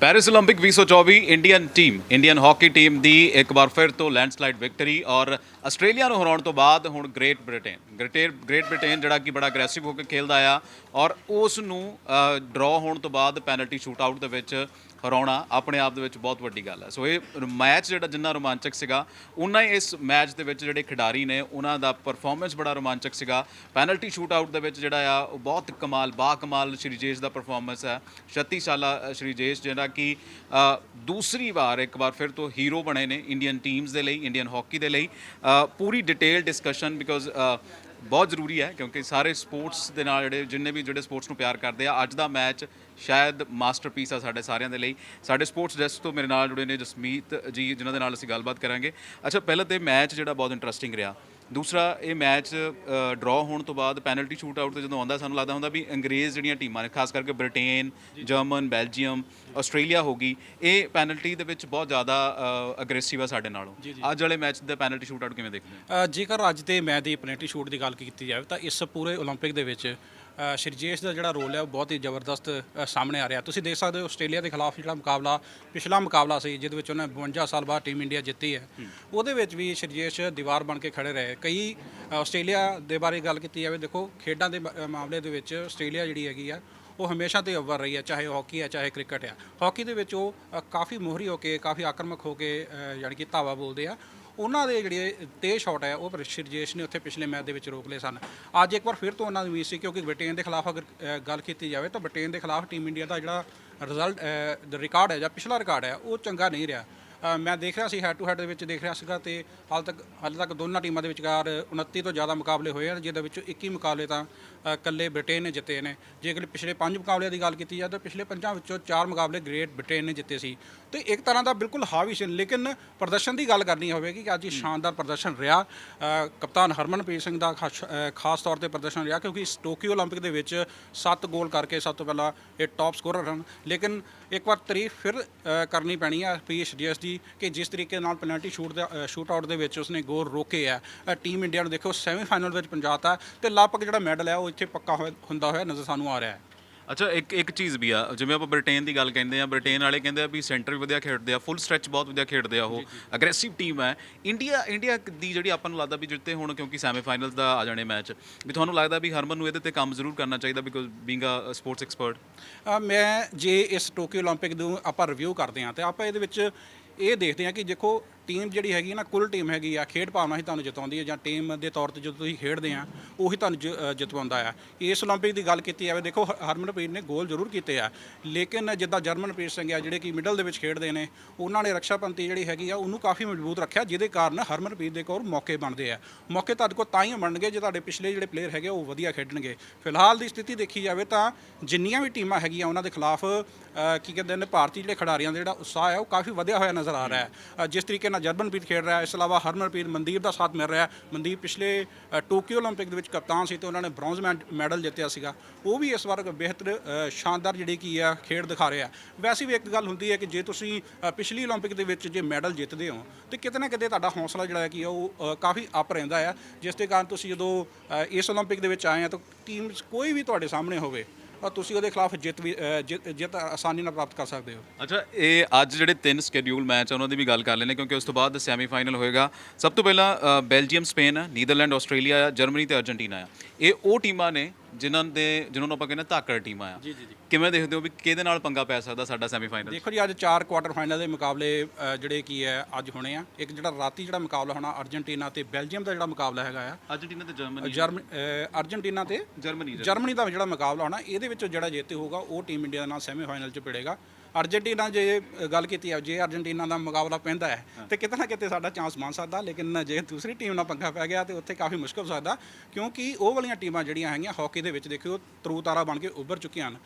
Paris 올림픽 2024 Indian team Indian hockey team ਦੀ ਇੱਕ ਵਾਰ ਫਿਰ ਤੋਂ ਲੈਂਡਸਲਾਈਡ ਵਿਕਟਰੀ ਔਰ ਆਸਟ੍ਰੇਲੀਆ ਨੂੰ ਹਰਾਉਣ ਤੋਂ ਬਾਅਦ ਹੁਣ Great Britain Great Great Britain ਜਿਹੜਾ ਕਿ ਬੜਾ ਅਗਰੈਸਿਵ ਹੋ ਕੇ ਖੇਲਦਾ ਆ ਔਰ ਉਸ ਨੂੰ ਡਰਾਅ ਹੋਣ ਤੋਂ ਬਾਅਦ ਪੈਨਲਟੀ ਸ਼ੂਟ ਆਊਟ ਦੇ ਵਿੱਚ ਹਰਾਉਣਾ ਆਪਣੇ ਆਪ ਦੇ ਵਿੱਚ ਬਹੁਤ ਵੱਡੀ ਗੱਲ ਹੈ। ਸੋ ਇਹ ਮੈਚ ਜਿਹੜਾ ਜਿੰਨਾ ਰੋਮਾਂਚਕ ਸੀਗਾ ਉਨਾ ਹੀ ਇਸ ਮੈਚ ਦੇ ਵਿੱਚ ਜਿਹੜੇ ਖਿਡਾਰੀ ਨੇ ਉਹਨਾਂ ਦਾ ਪਰਫਾਰਮੈਂਸ ਬੜਾ ਰੋਮਾਂਚਕ ਸੀਗਾ। ਪੈਨਲਟੀ ਸ਼ੂਟ ਆਊਟ ਦੇ ਵਿੱਚ ਜਿਹੜਾ ਆ ਉਹ ਬਹੁਤ ਕਮਾਲ ਬਾ ਕਮਾਲ ਸ਼੍ਰੀ ਜੇਸ਼ ਦਾ ਪਰਫਾਰਮੈਂਸ ਹੈ। 36 ਸਾਲਾ ਅ, ਸ਼੍ਰੀ ਜੇਸ਼ ਜਿਹੜਾ ਕਿ ਦੂਸਰੀ ਵਾਰ ਇੱਕ ਵਾਰ ਫਿਰ ਤੋਂ ਹੀਰੋ ਬਣੇ ਨੇ ਇੰਡੀਅਨ ਟੀਮਸ ਦੇ ਲਈ ਇੰਡੀਅਨ ਹਾਕੀ ਦੇ ਲਈ। ਪੂਰੀ ਡਿਟੇਲ ਡਿਸਕਸ਼ਨ ਬਿਕੋਜ਼ ਬਹੁਤ ਜ਼ਰੂਰੀ ਹੈ ਕਿਉਂਕਿ ਸਾਰੇ ਸਪੋਰਟਸ ਦੇ ਨਾਲ ਜਿਹੜੇ ਜਿੰਨੇ ਵੀ ਜਿਹੜੇ ਸਪੋਰਟਸ ਨੂੰ ਪਿਆਰ ਕਰਦੇ ਆ, ਅੱਜ ਦਾ ਮੈਚ ਸ਼ਾਇਦ ਮਾਸਟਰਪੀਸ ਆ ਸਾਡੇ ਸਾਰਿਆਂ ਦੇ ਲਈ। ਸਾਡੇ ਸਪੋਰਟਸ ਡੈਸਕ ਤੋਂ ਮੇਰੇ ਨਾਲ ਜੁੜੇ ਨੇ ਜਸਮੀਤ ਜੀ, ਜਿਨ੍ਹਾਂ ਦੇ ਨਾਲ ਅਸੀਂ ਗੱਲਬਾਤ ਕਰਾਂਗੇ। ਅੱਛਾ, ਪਹਿਲਾਂ ਤੇ ਮੈਚ ਜਿਹੜਾ ਬਹੁਤ ਇੰਟਰਸਟਿੰਗ ਰਿਹਾ। ਦੂਸਰਾ ਇਹ ਮੈਚ ਡਰਾਅ ਹੋਣ ਤੋਂ ਬਾਅਦ ਪੈਨਲਟੀ ਸ਼ੂਟ ਆਊਟ ਤੇ ਜਦੋਂ ਆਉਂਦਾ ਸਾਨੂੰ ਲੱਗਦਾ ਹੁੰਦਾ ਵੀ ਅੰਗਰੇਜ਼ ਜਿਹੜੀਆਂ ਟੀਮਾਂ ਨੇ ਖਾਸ ਕਰਕੇ ਬ੍ਰਿਟੇਨ ਜਰਮਨ ਬੈਲਜੀਅਮ ਆਸਟ੍ਰੇਲੀਆ ਹੋ ਗਈ ਇਹ ਪੈਨਲਟੀ ਦੇ ਵਿੱਚ ਬਹੁਤ ਜ਼ਿਆਦਾ ਅਗਰੈਸਿਵ ਆ ਸਾਡੇ ਨਾਲੋਂ ਅੱਜ ਵਾਲੇ ਮੈਚ ਦਾ ਪੈਨਲਟੀ ਸ਼ੂਟ ਆਊਟ ਕਿਵੇਂ ਦੇਖਦੇ ਹੋ ਅ, ਜੇਕਰ ਅੱਜ ਦੇ ਮੈਚ ਦੀ ਪੈਨਲਟੀ ਸ਼ੂਟ ਦੀ ਗੱਲ ਕੀਤੀ ਜਾਵੇ ਤਾਂ ਇਸ ਪੂਰੇ 올림픽 ਦੇ ਵਿੱਚ ਅ, ਸ਼੍ਰੀਜੇਸ਼ ਦਾ ਜਿਹੜਾ ਰੋਲ ਹੈ ਉਹ ਬਹੁਤ ਹੀ ਜ਼ਬਰਦਸਤ ਅ, ਸਾਹਮਣੇ ਆ ਰਿਹਾ। ਤੁਸੀਂ ਦੇਖ ਸਕਦੇ ਹੋ ਆਸਟ੍ਰੇਲੀਆ ਦੇ ਖਿਲਾਫ ਜਿਹੜਾ ਮੁਕਾਬਲਾ ਪਿਛਲਾ ਮੁਕਾਬਲਾ ਸੀ ਜਿਹਦੇ ਵਿੱਚ ਉਹਨੇ 52 ਸਾਲ ਬਾਅਦ ਟੀਮ ਇੰਡੀਆ ਜਿੱਤੀ ਹੈ। ਉਹਦੇ ਵਿੱਚ ਵੀ ਸ਼੍ਰੀਜੇਸ਼ ਦੀਵਾਰ ਬਣ ਕੇ ਖੜੇ ਰਹੇ। ਕਈ ਅ, ਆਸਟ੍ਰੇਲੀਆ ਦੇ ਬਾਰੇ ਗੱਲ ਕੀਤੀ ਜਾਵੇ ਦੇਖੋ ਖੇਡਾਂ ਦੇ ਮ- ਅ, ਮਾਮਲੇ ਦੇ ਵਿੱਚ ਆਸਟ੍ਰੇਲੀਆ ਜਿਹੜੀ ਹੈਗੀ ਆ ਉਹ ਹਮੇਸ਼ਾ ਤੇ ਅੱਵਲ ਰਹੀ ਹੈ ਚਾਹੇ ਹਾਕੀ ਹੈ ਚਾਹੇ ਕ੍ਰਿਕਟ ਹੈ। ਹਾਕੀ ਦੇ ਵਿੱਚ ਉਹ ਅ, ਕਾਫੀ ਮੋਹਰੀ ਹੋ ਕੇ ਕਾਫੀ ਆਕਰਮਕ ਹੋ ਕੇ ਅ, ਯਾਨੀ ਕਿ ਧਾਵਾ ਬੋਲਦੇ ਆ। ਉਹਨਾਂ ਦੇ ਜਿਹੜੇ ਤੇਜ਼ ਸ਼ਾਟ ਹੈ ਉਹ ਸ਼ਿਰਜੇਸ਼ ਨੇ ਉੱਥੇ ਪਿਛਲੇ ਮੈਚ ਦੇ ਵਿੱਚ ਰੋਕ ਲਏ ਸਨ। ਅੱਜ ਇੱਕ ਵਾਰ ਫਿਰ ਤੋਂ ਉਹਨਾਂ ਦੀ ਉਮੀਦ ਸੀ ਕਿਉਂਕਿ ਬ੍ਰਿਟੇਨ ਦੇ ਖਿਲਾਫ ਅਗਰ ਅ, ਗੱਲ ਕੀਤੀ ਜਾਵੇ ਤਾਂ ਬ੍ਰਿਟੇਨ ਦੇ ਖਿਲਾਫ ਟੀਮ ਇੰਡੀਆ ਦਾ ਜਿਹੜਾ ਰਿਜ਼ਲਟ ਰਿਕਾਰਡ ਹੈ ਜਾਂ ਪਿਛਲਾ ਰਿਕਾਰਡ ਹੈ ਉਹ ਚੰਗਾ ਨਹੀਂ ਰਿਹਾ। ਮੈਂ ਦੇਖ ਰਿਹਾ ਸੀ ਹੈਡ ਟੂ ਹੈਡ ਦੇ ਵਿੱਚ ਦੇਖ ਰਿਹਾ ਸੀਗਾ ਤੇ ਹਾਲ ਤੱਕ ਹਾਲੇ ਤੱਕ ਦੋਨਾਂ ਟੀਮਾਂ ਦੇ ਵਿਚਕਾਰ 29 ਤੋਂ ਜ਼ਿਆਦਾ ਮੁਕਾਬਲੇ ਹੋਏ ਹਨ ਜਿਹਦੇ ਵਿੱਚੋਂ 21 ਮੁਕਾਬਲੇ ਤਾਂ ਅ, ਇਕੱਲੇ ਬ੍ਰਿਟੇਨ ਨੇ ਜਿੱਤੇ ਨੇ ਜੇਕਰ ਪਿਛਲੇ 5 ਮੁਕਾਬਲਿਆਂ ਦੀ ਗੱਲ ਕੀਤੀ ਜਾਵੇ ਤਾਂ ਪਿਛਲੇ ਪੰਜਾਂ ਵਿੱਚੋਂ 4 ਮੁਕਾਬਲੇ ਗ੍ਰੇਟ ਬ੍ਰਿਟੇਨ ਨੇ ਜਿੱਤੇ ਸੀ ਤੇ ਇੱਕ ਤਰ੍ਹਾਂ ਦਾ ਬਿਲਕੁਲ ਹਾਵੀ ਸੀ ਲੇਕਿਨ ਪ੍ਰਦਰਸ਼ਨ ਦੀ ਗੱਲ ਕਰਨੀ ਹੋਵੇਗੀ ਕਿ ਅੱਜ ਇਹ ਸ਼ਾਨਦਾਰ ਪ੍ਰਦਰਸ਼ਨ ਰਿਹਾ ਅ, ਕਪਤਾਨ ਹਰਮਨਪ੍ਰੀਤ ਸਿੰਘ ਦਾ ਖਾਸ ਅ, ਖਾਸ ਤੌਰ ਤੇ ਪ੍ਰਦਰਸ਼ਨ ਰਿਹਾ ਕਿਉਂਕਿ ਇਸ ਟੋਕੀਓ 올림픽 ਦੇ ਵਿੱਚ 7 ਗੋਲ ਕਰਕੇ ਸਭ ਤੋਂ ਪਹਿਲਾਂ ਇਹ ਟਾਪ ਸਕੋਰਰ ਹਨ ਲੇਕਿਨ ਇੱਕ ਵਾਰ ਤਾਰੀਫ ਫਿਰ ਅ, ਕਰਨੀ ਪੈਣੀ ਹੈ ਪੀਐਸ ਡੀਐਸ ਦੀ ਕਿ ਜਿਸ ਤਰੀਕੇ ਨਾਲ ਪੈਨਲਟੀ ਸ਼ੂਟ ਦਾ ਸ਼ੂਟ ਆਊਟ ਦੇ ਵਿੱਚ ਉਸਨੇ ਗੋਲ ਰੋਕੇ ਆ। ਅ, ਟੀਮ ਇੰਡੀਆ ਨੂੰ ਦੇਖੋ ਸੈਮੀਫਾਈਨਲ ਵਿੱਚ ਪਹੁੰਚਾਤਾ ਤੇ ਲਗਭਗ ਜਿਹੜਾ ਮੈਡਲ ਹੈ ਉਹ ਇੱਥੇ ਪੱਕਾ ਹੋਇਆ- ਹੁੰਦਾ ਹੋਇਆ ਨਜ਼ਰ ਸਾਨੂੰ ਆ ਰਿਹਾ ਹੈ। ਅੱਛਾ ਇੱਕ ਇੱਕ ਚੀਜ਼ ਵੀ ਆ ਜਿਵੇਂ ਆਪਾਂ ਬ੍ਰਿਟੇਨ ਦੀ ਗੱਲ ਕਹਿੰਦੇ ਆ ਬ੍ਰਿਟੇਨ ਵਾਲੇ ਕਹਿੰਦੇ ਆ ਵੀ ਸੈਂਟਰ ਵੀ ਵਧੀਆ ਖੇਡਦੇ ਆ ਫੁੱਲ ਸਟ੍ਰੈਚ ਬਹੁਤ ਵਧੀਆ ਖੇਡਦੇ ਆ ਉਹ ਅਗਰੈਸਿਵ ਟੀਮ ਹੈ ਇੰਡੀਆ ਇੰਡੀਆ ਦੀ ਜਿਹੜੀ ਆਪਾਂ ਨੂੰ ਲੱਗਦਾ ਵੀ ਜਿੱਤੇ ਹੁਣ ਕਿਉਂਕਿ ਸੈਮੀਫਾਈਨਲਸ ਦਾ ਆ ਜਾਣੇ ਮੈਚ ਵੀ ਤੁਹਾਨੂੰ ਲੱਗਦਾ ਵੀ ਹਰਮਨ ਨੂੰ ਇਹਦੇ ਤੇ ਕੰਮ ਜ਼ਰੂਰ ਕਰਨਾ ਚਾਹੀਦਾ because being uh sports expert uh, ਮੈਂ ਜੇ ਇਸ ਟੋਕੀਓ 올림픽 ਨੂੰ ਆਪਾਂ ਰਿਵਿਊ ਕਰਦੇ ਹਾਂ ਤੇ ਆਪਾਂ ਇਹਦੇ ਵਿੱਚ ਇਹ ਦੇਖਦੇ ਹਾਂ ਕਿ ਦੇਖੋ ਟੀਮ ਜਿਹੜੀ ਹੈਗੀ ਨਾ ਕੁੱਲ ਟੀਮ ਹੈਗੀ ਆ ਖੇਡ ਭਾਵਨਾ ਹੀ ਤੁਹਾਨੂੰ ਜਿਤਾਉਂਦੀ ਹੈ ਜਾਂ ਟੀਮ ਦੇ ਤੌਰ ਤੇ ਜਦੋਂ ਤੁਸੀਂ ਖੇਡਦੇ ਆ ਉਹੀ ਤੁਹਾਨੂੰ ਜ- ਅ, ਜਿਤਵਾਉਂਦਾ ਆ ਇਸ 올림픽 ਦੀ ਗੱਲ ਕੀਤੀ ਜਾਵੇ ਦੇਖੋ ਹ- ਹਰਮਨਪ੍ਰੀਤ ਨੇ ਗੋਲ ਜ਼ਰੂਰ ਕੀਤੇ ਆ ਲੇਕਿਨ ਜਿੱਦਾਂ ਜਰਮਨਪ੍ਰੀਤ ਸਿੰਘ ਆ ਜਿਹੜੇ ਕਿ ਮਿਡਲ ਦੇ ਵਿੱਚ ਖੇਡਦੇ ਨੇ ਉਹਨਾਂ ਨੇ ਰਕਸ਼ਾ ਪੰਤੀ ਜਿਹੜੀ ਹੈਗੀ ਆ ਉਹਨੂੰ ਕਾਫੀ ਮਜ਼ਬੂਤ ਰੱਖਿਆ ਜਿਹਦੇ ਕਾਰਨ ਹਰਮਨਪ੍ਰੀਤ ਦੇ ਕੋਲ ਮੌਕੇ ਬਣਦੇ ਆ ਮੌਕੇ ਤੁਹਾਡੇ ਕੋਲ ਤਾਂ ਹੀ ਬਣਨਗੇ ਜੇ ਤੁਹਾਡੇ ਪਿਛਲੇ ਜਿਹੜੇ ਪਲੇਅਰ ਹੈਗੇ ਉਹ ਵਧੀਆ ਖੇਡਣਗੇ ਫਿਲਹਾਲ ਦੀ ਸਥਿਤੀ ਦੇਖੀ ਜਾਵੇ ਤਾਂ ਜਿੰਨੀਆਂ ਵੀ ਟੀਮਾਂ ਹੈਗੀਆਂ ਉਹਨਾਂ ਦੇ ਖਿਲਾਫ ਅ, ਕੀ ਕਹਿੰਦੇ ਨੇ ਭਾਰਤੀ ਜਿਹੜੇ ਖਿਡਾਰੀਆਂ ਦਾ ਜਿਹੜਾ ਉਤਸ਼ਾਹ ਹੈ ਉਹ ਕਾਫੀ ਵਧਿਆ ਹੋਇਆ ਨਜ਼ਰ ਆ ਰਿਹਾ ਹੈ ਅ, ਜਿਸ ਤਰੀਕੇ ਨਾਲ ਜਰਮਨਪ੍ਰੀਤ ਖੇਡ ਰਿਹਾ ਹੈ ਇਸ ਤੋਂ ਇਲਾਵਾ ਹਰਮਨਪ੍ਰੀਤ ਮਨਦੀਪ ਦਾ ਸਾਥ ਮਿਲ ਰਿਹਾ ਹੈ ਮਨਦੀਪ ਪਿਛਲੇ ਅ, ਟੋਕੀਓ 올림픽 ਦੇ ਵਿੱਚ ਕਪਤਾਨ ਸੀ ਤੇ ਉਹਨਾਂ ਨੇ ਬ੍ਰੌਂਜ਼ ਮੈਡਲ ਜਿੱਤਿਆ ਸੀਗਾ ਉਹ ਵੀ ਇਸ ਵਾਰ ਬਿਹਤਰ ਅ, ਸ਼ਾਨਦਾਰ ਜਿਹੜੀ ਕੀ ਆ ਖੇਡ ਦਿਖਾ ਰਿਹਾ ਵੈਸੇ ਵੀ ਇੱਕ ਗੱਲ ਹੁੰਦੀ ਹੈ ਕਿ ਜੇ ਤੁਸੀਂ ਅ, ਪਿਛਲੀ 올림픽 ਦੇ ਵਿੱਚ ਜੇ ਮੈਡਲ ਜਿੱਤਦੇ ਹੋ ਤੇ ਕਿਤੇ ਨਾ ਕਿਤੇ ਤੁਹਾਡਾ ਹੌਸਲਾ ਜਿਹੜਾ ਹੈ ਕਿ ਉਹ ਅ, ਕਾਫੀ ਅਪ ਰਹਿੰਦਾ ਹੈ ਜਿਸ ਦੇ ਕਾਰਨ ਤੁਸੀਂ ਜਦੋਂ ਅ, ਇਸ 올림픽 ਦੇ ਵਿੱਚ ਆਏ ਆ ਤਾਂ ਟੀਮ ਕੋਈ ਵੀ ਤੁਹਾਡੇ ਸਾਹਮਣੇ ਹੋਵੇ ਤਾਂ ਤੁਸੀਂ ਉਹਦੇ ਖਿਲਾਫ ਜਿੱਤ ਵੀ ਅ, ਜਿੱਤ ਜਿੱਤ ਆਸਾਨੀ ਨਾਲ ਪ੍ਰਾਪਤ ਕਰ ਸਕਦੇ ਹੋ। ਅੱਛਾ ਇਹ ਅੱਜ ਜਿਹੜੇ ਤਿੰਨ ਸਕੇਡਿਊਲ ਮੈਚ ਆ ਉਹਨਾਂ ਦੀ ਵੀ ਗੱਲ ਕਰ ਲੈਣੇ ਕਿਉਂਕਿ ਉਸ ਤੋਂ ਬਾਅਦ ਸੈਮੀਫਾਈਨਲ ਹੋਏਗਾ। ਸਭ ਤੋਂ ਪਹਿਲਾਂ ਬੈਲਜੀਅਮ ਸਪੇਨ ਆ ਨੀਦਰਲੈਂਡ ਆਸਟ੍ਰੇਲੀਆ ਆ ਜਰਮਨੀ ਤੇ ਅਰਜਨਟੀਨਾ ਆ। ਇਹ ਉਹ ਟੀਮਾਂ ਨੇ ਜਿਨ੍ਹਾਂ ਦੇ ਜਿਨ੍ਹਾਂ ਨੂੰ ਆਪਾਂ ਕਹਿੰਦੇ ਧਾਕੜ ਟੀਮਾਂ ਆ। ਜੀ ਜੀ ਜੀ। ਕਿਵੇਂ ਦੇਖਦੇ ਹੋ ਵੀ ਕਿਹਦੇ ਨਾਲ ਪੰਗਾ ਪੈ ਸਕਦਾ ਸਾਡਾ ਸੈਮੀਫਾਈਨਲ ਦੇਖੋ ਜੀ ਅੱਜ ਚਾਰ ਕੁਆਟਰ ਫਾਈਨਲ ਦੇ ਮੁਕਾਬਲੇ ਅ, ਜਿਹੜੇ ਕੀ ਹੈ ਅੱਜ ਹੋਣੇ ਆ। ਇੱਕ ਜਿਹੜਾ ਰਾਤੀ ਜਿਹੜਾ ਮੁਕਾਬਲਾ ਹੋਣਾ ਅਰਜਨਟੀਨਾ ਤੇ ਬੈਲਜੀਅਮ ਦਾ ਜਿਹੜਾ ਮੁਕਾਬਲਾ ਹੈਗਾ ਆ। ਅਰਜਨਟੀਨਾ ਤੇ ਜਰਮਨੀ। ਜਰਮ ਅ, ਅਰਜਨਟੀਨਾ ਤੇ ਜਰਮਨੀ ਜਰਮਨੀ। ਦਾ ਜਿਹੜਾ ਮੁਕਾਬਲਾ ਹੋਣਾ ਇਹਦੇ ਵਿੱਚੋਂ ਜਿਹੜਾ ਜੇਤੇ ਹੋਊਗਾ ਉਹ ਟੀਮ ਇੰਡੀਆ ਦੇ ਨਾਲ ਸੈਮੀਫਾਈਨਲ 'ਚ ਭਿੜੇਗਾ। ਅਰਜਨਟੀਨਾ ਜੇ ਗੱਲ ਕੀਤੀ ਹੈ ਜੇ ਅਰਜਨਟੀਨਾ ਦਾ ਮੁਕਾਬਲਾ ਪੈਂਦਾ ਹੈ ਤੇ ਕਿਤੇ ਨਾ ਕਿਤੇ ਸਾਡਾ ਚਾਂਸ ਬਣ ਸਕਦਾ ਲੇਕਿਨ ਜੇ ਦੂਸਰੀ ਟੀਮ ਨਾਲ ਪੰਗਾ ਪੈ ਗਿਆ ਤੇ ਉੱਥੇ ਕਾਫੀ ਮੁਸ਼ਕਲ ਹੋ ਸਕਦਾ ਕਿਉਂਕਿ ਉਹ ਵਾਲੀਆਂ ਟੀਮਾਂ ਜਿਹੜੀਆਂ ਹੈਗੀਆਂ ਹਾਕੀ ਦੇ ਵਿੱਚ ਦੇਖਿਓ ਤਰੂ ਤਾਰਾ ਬਣ ਕੇ ਉੱਭਰ ਚੁੱਕੀਆਂ ਹਨ।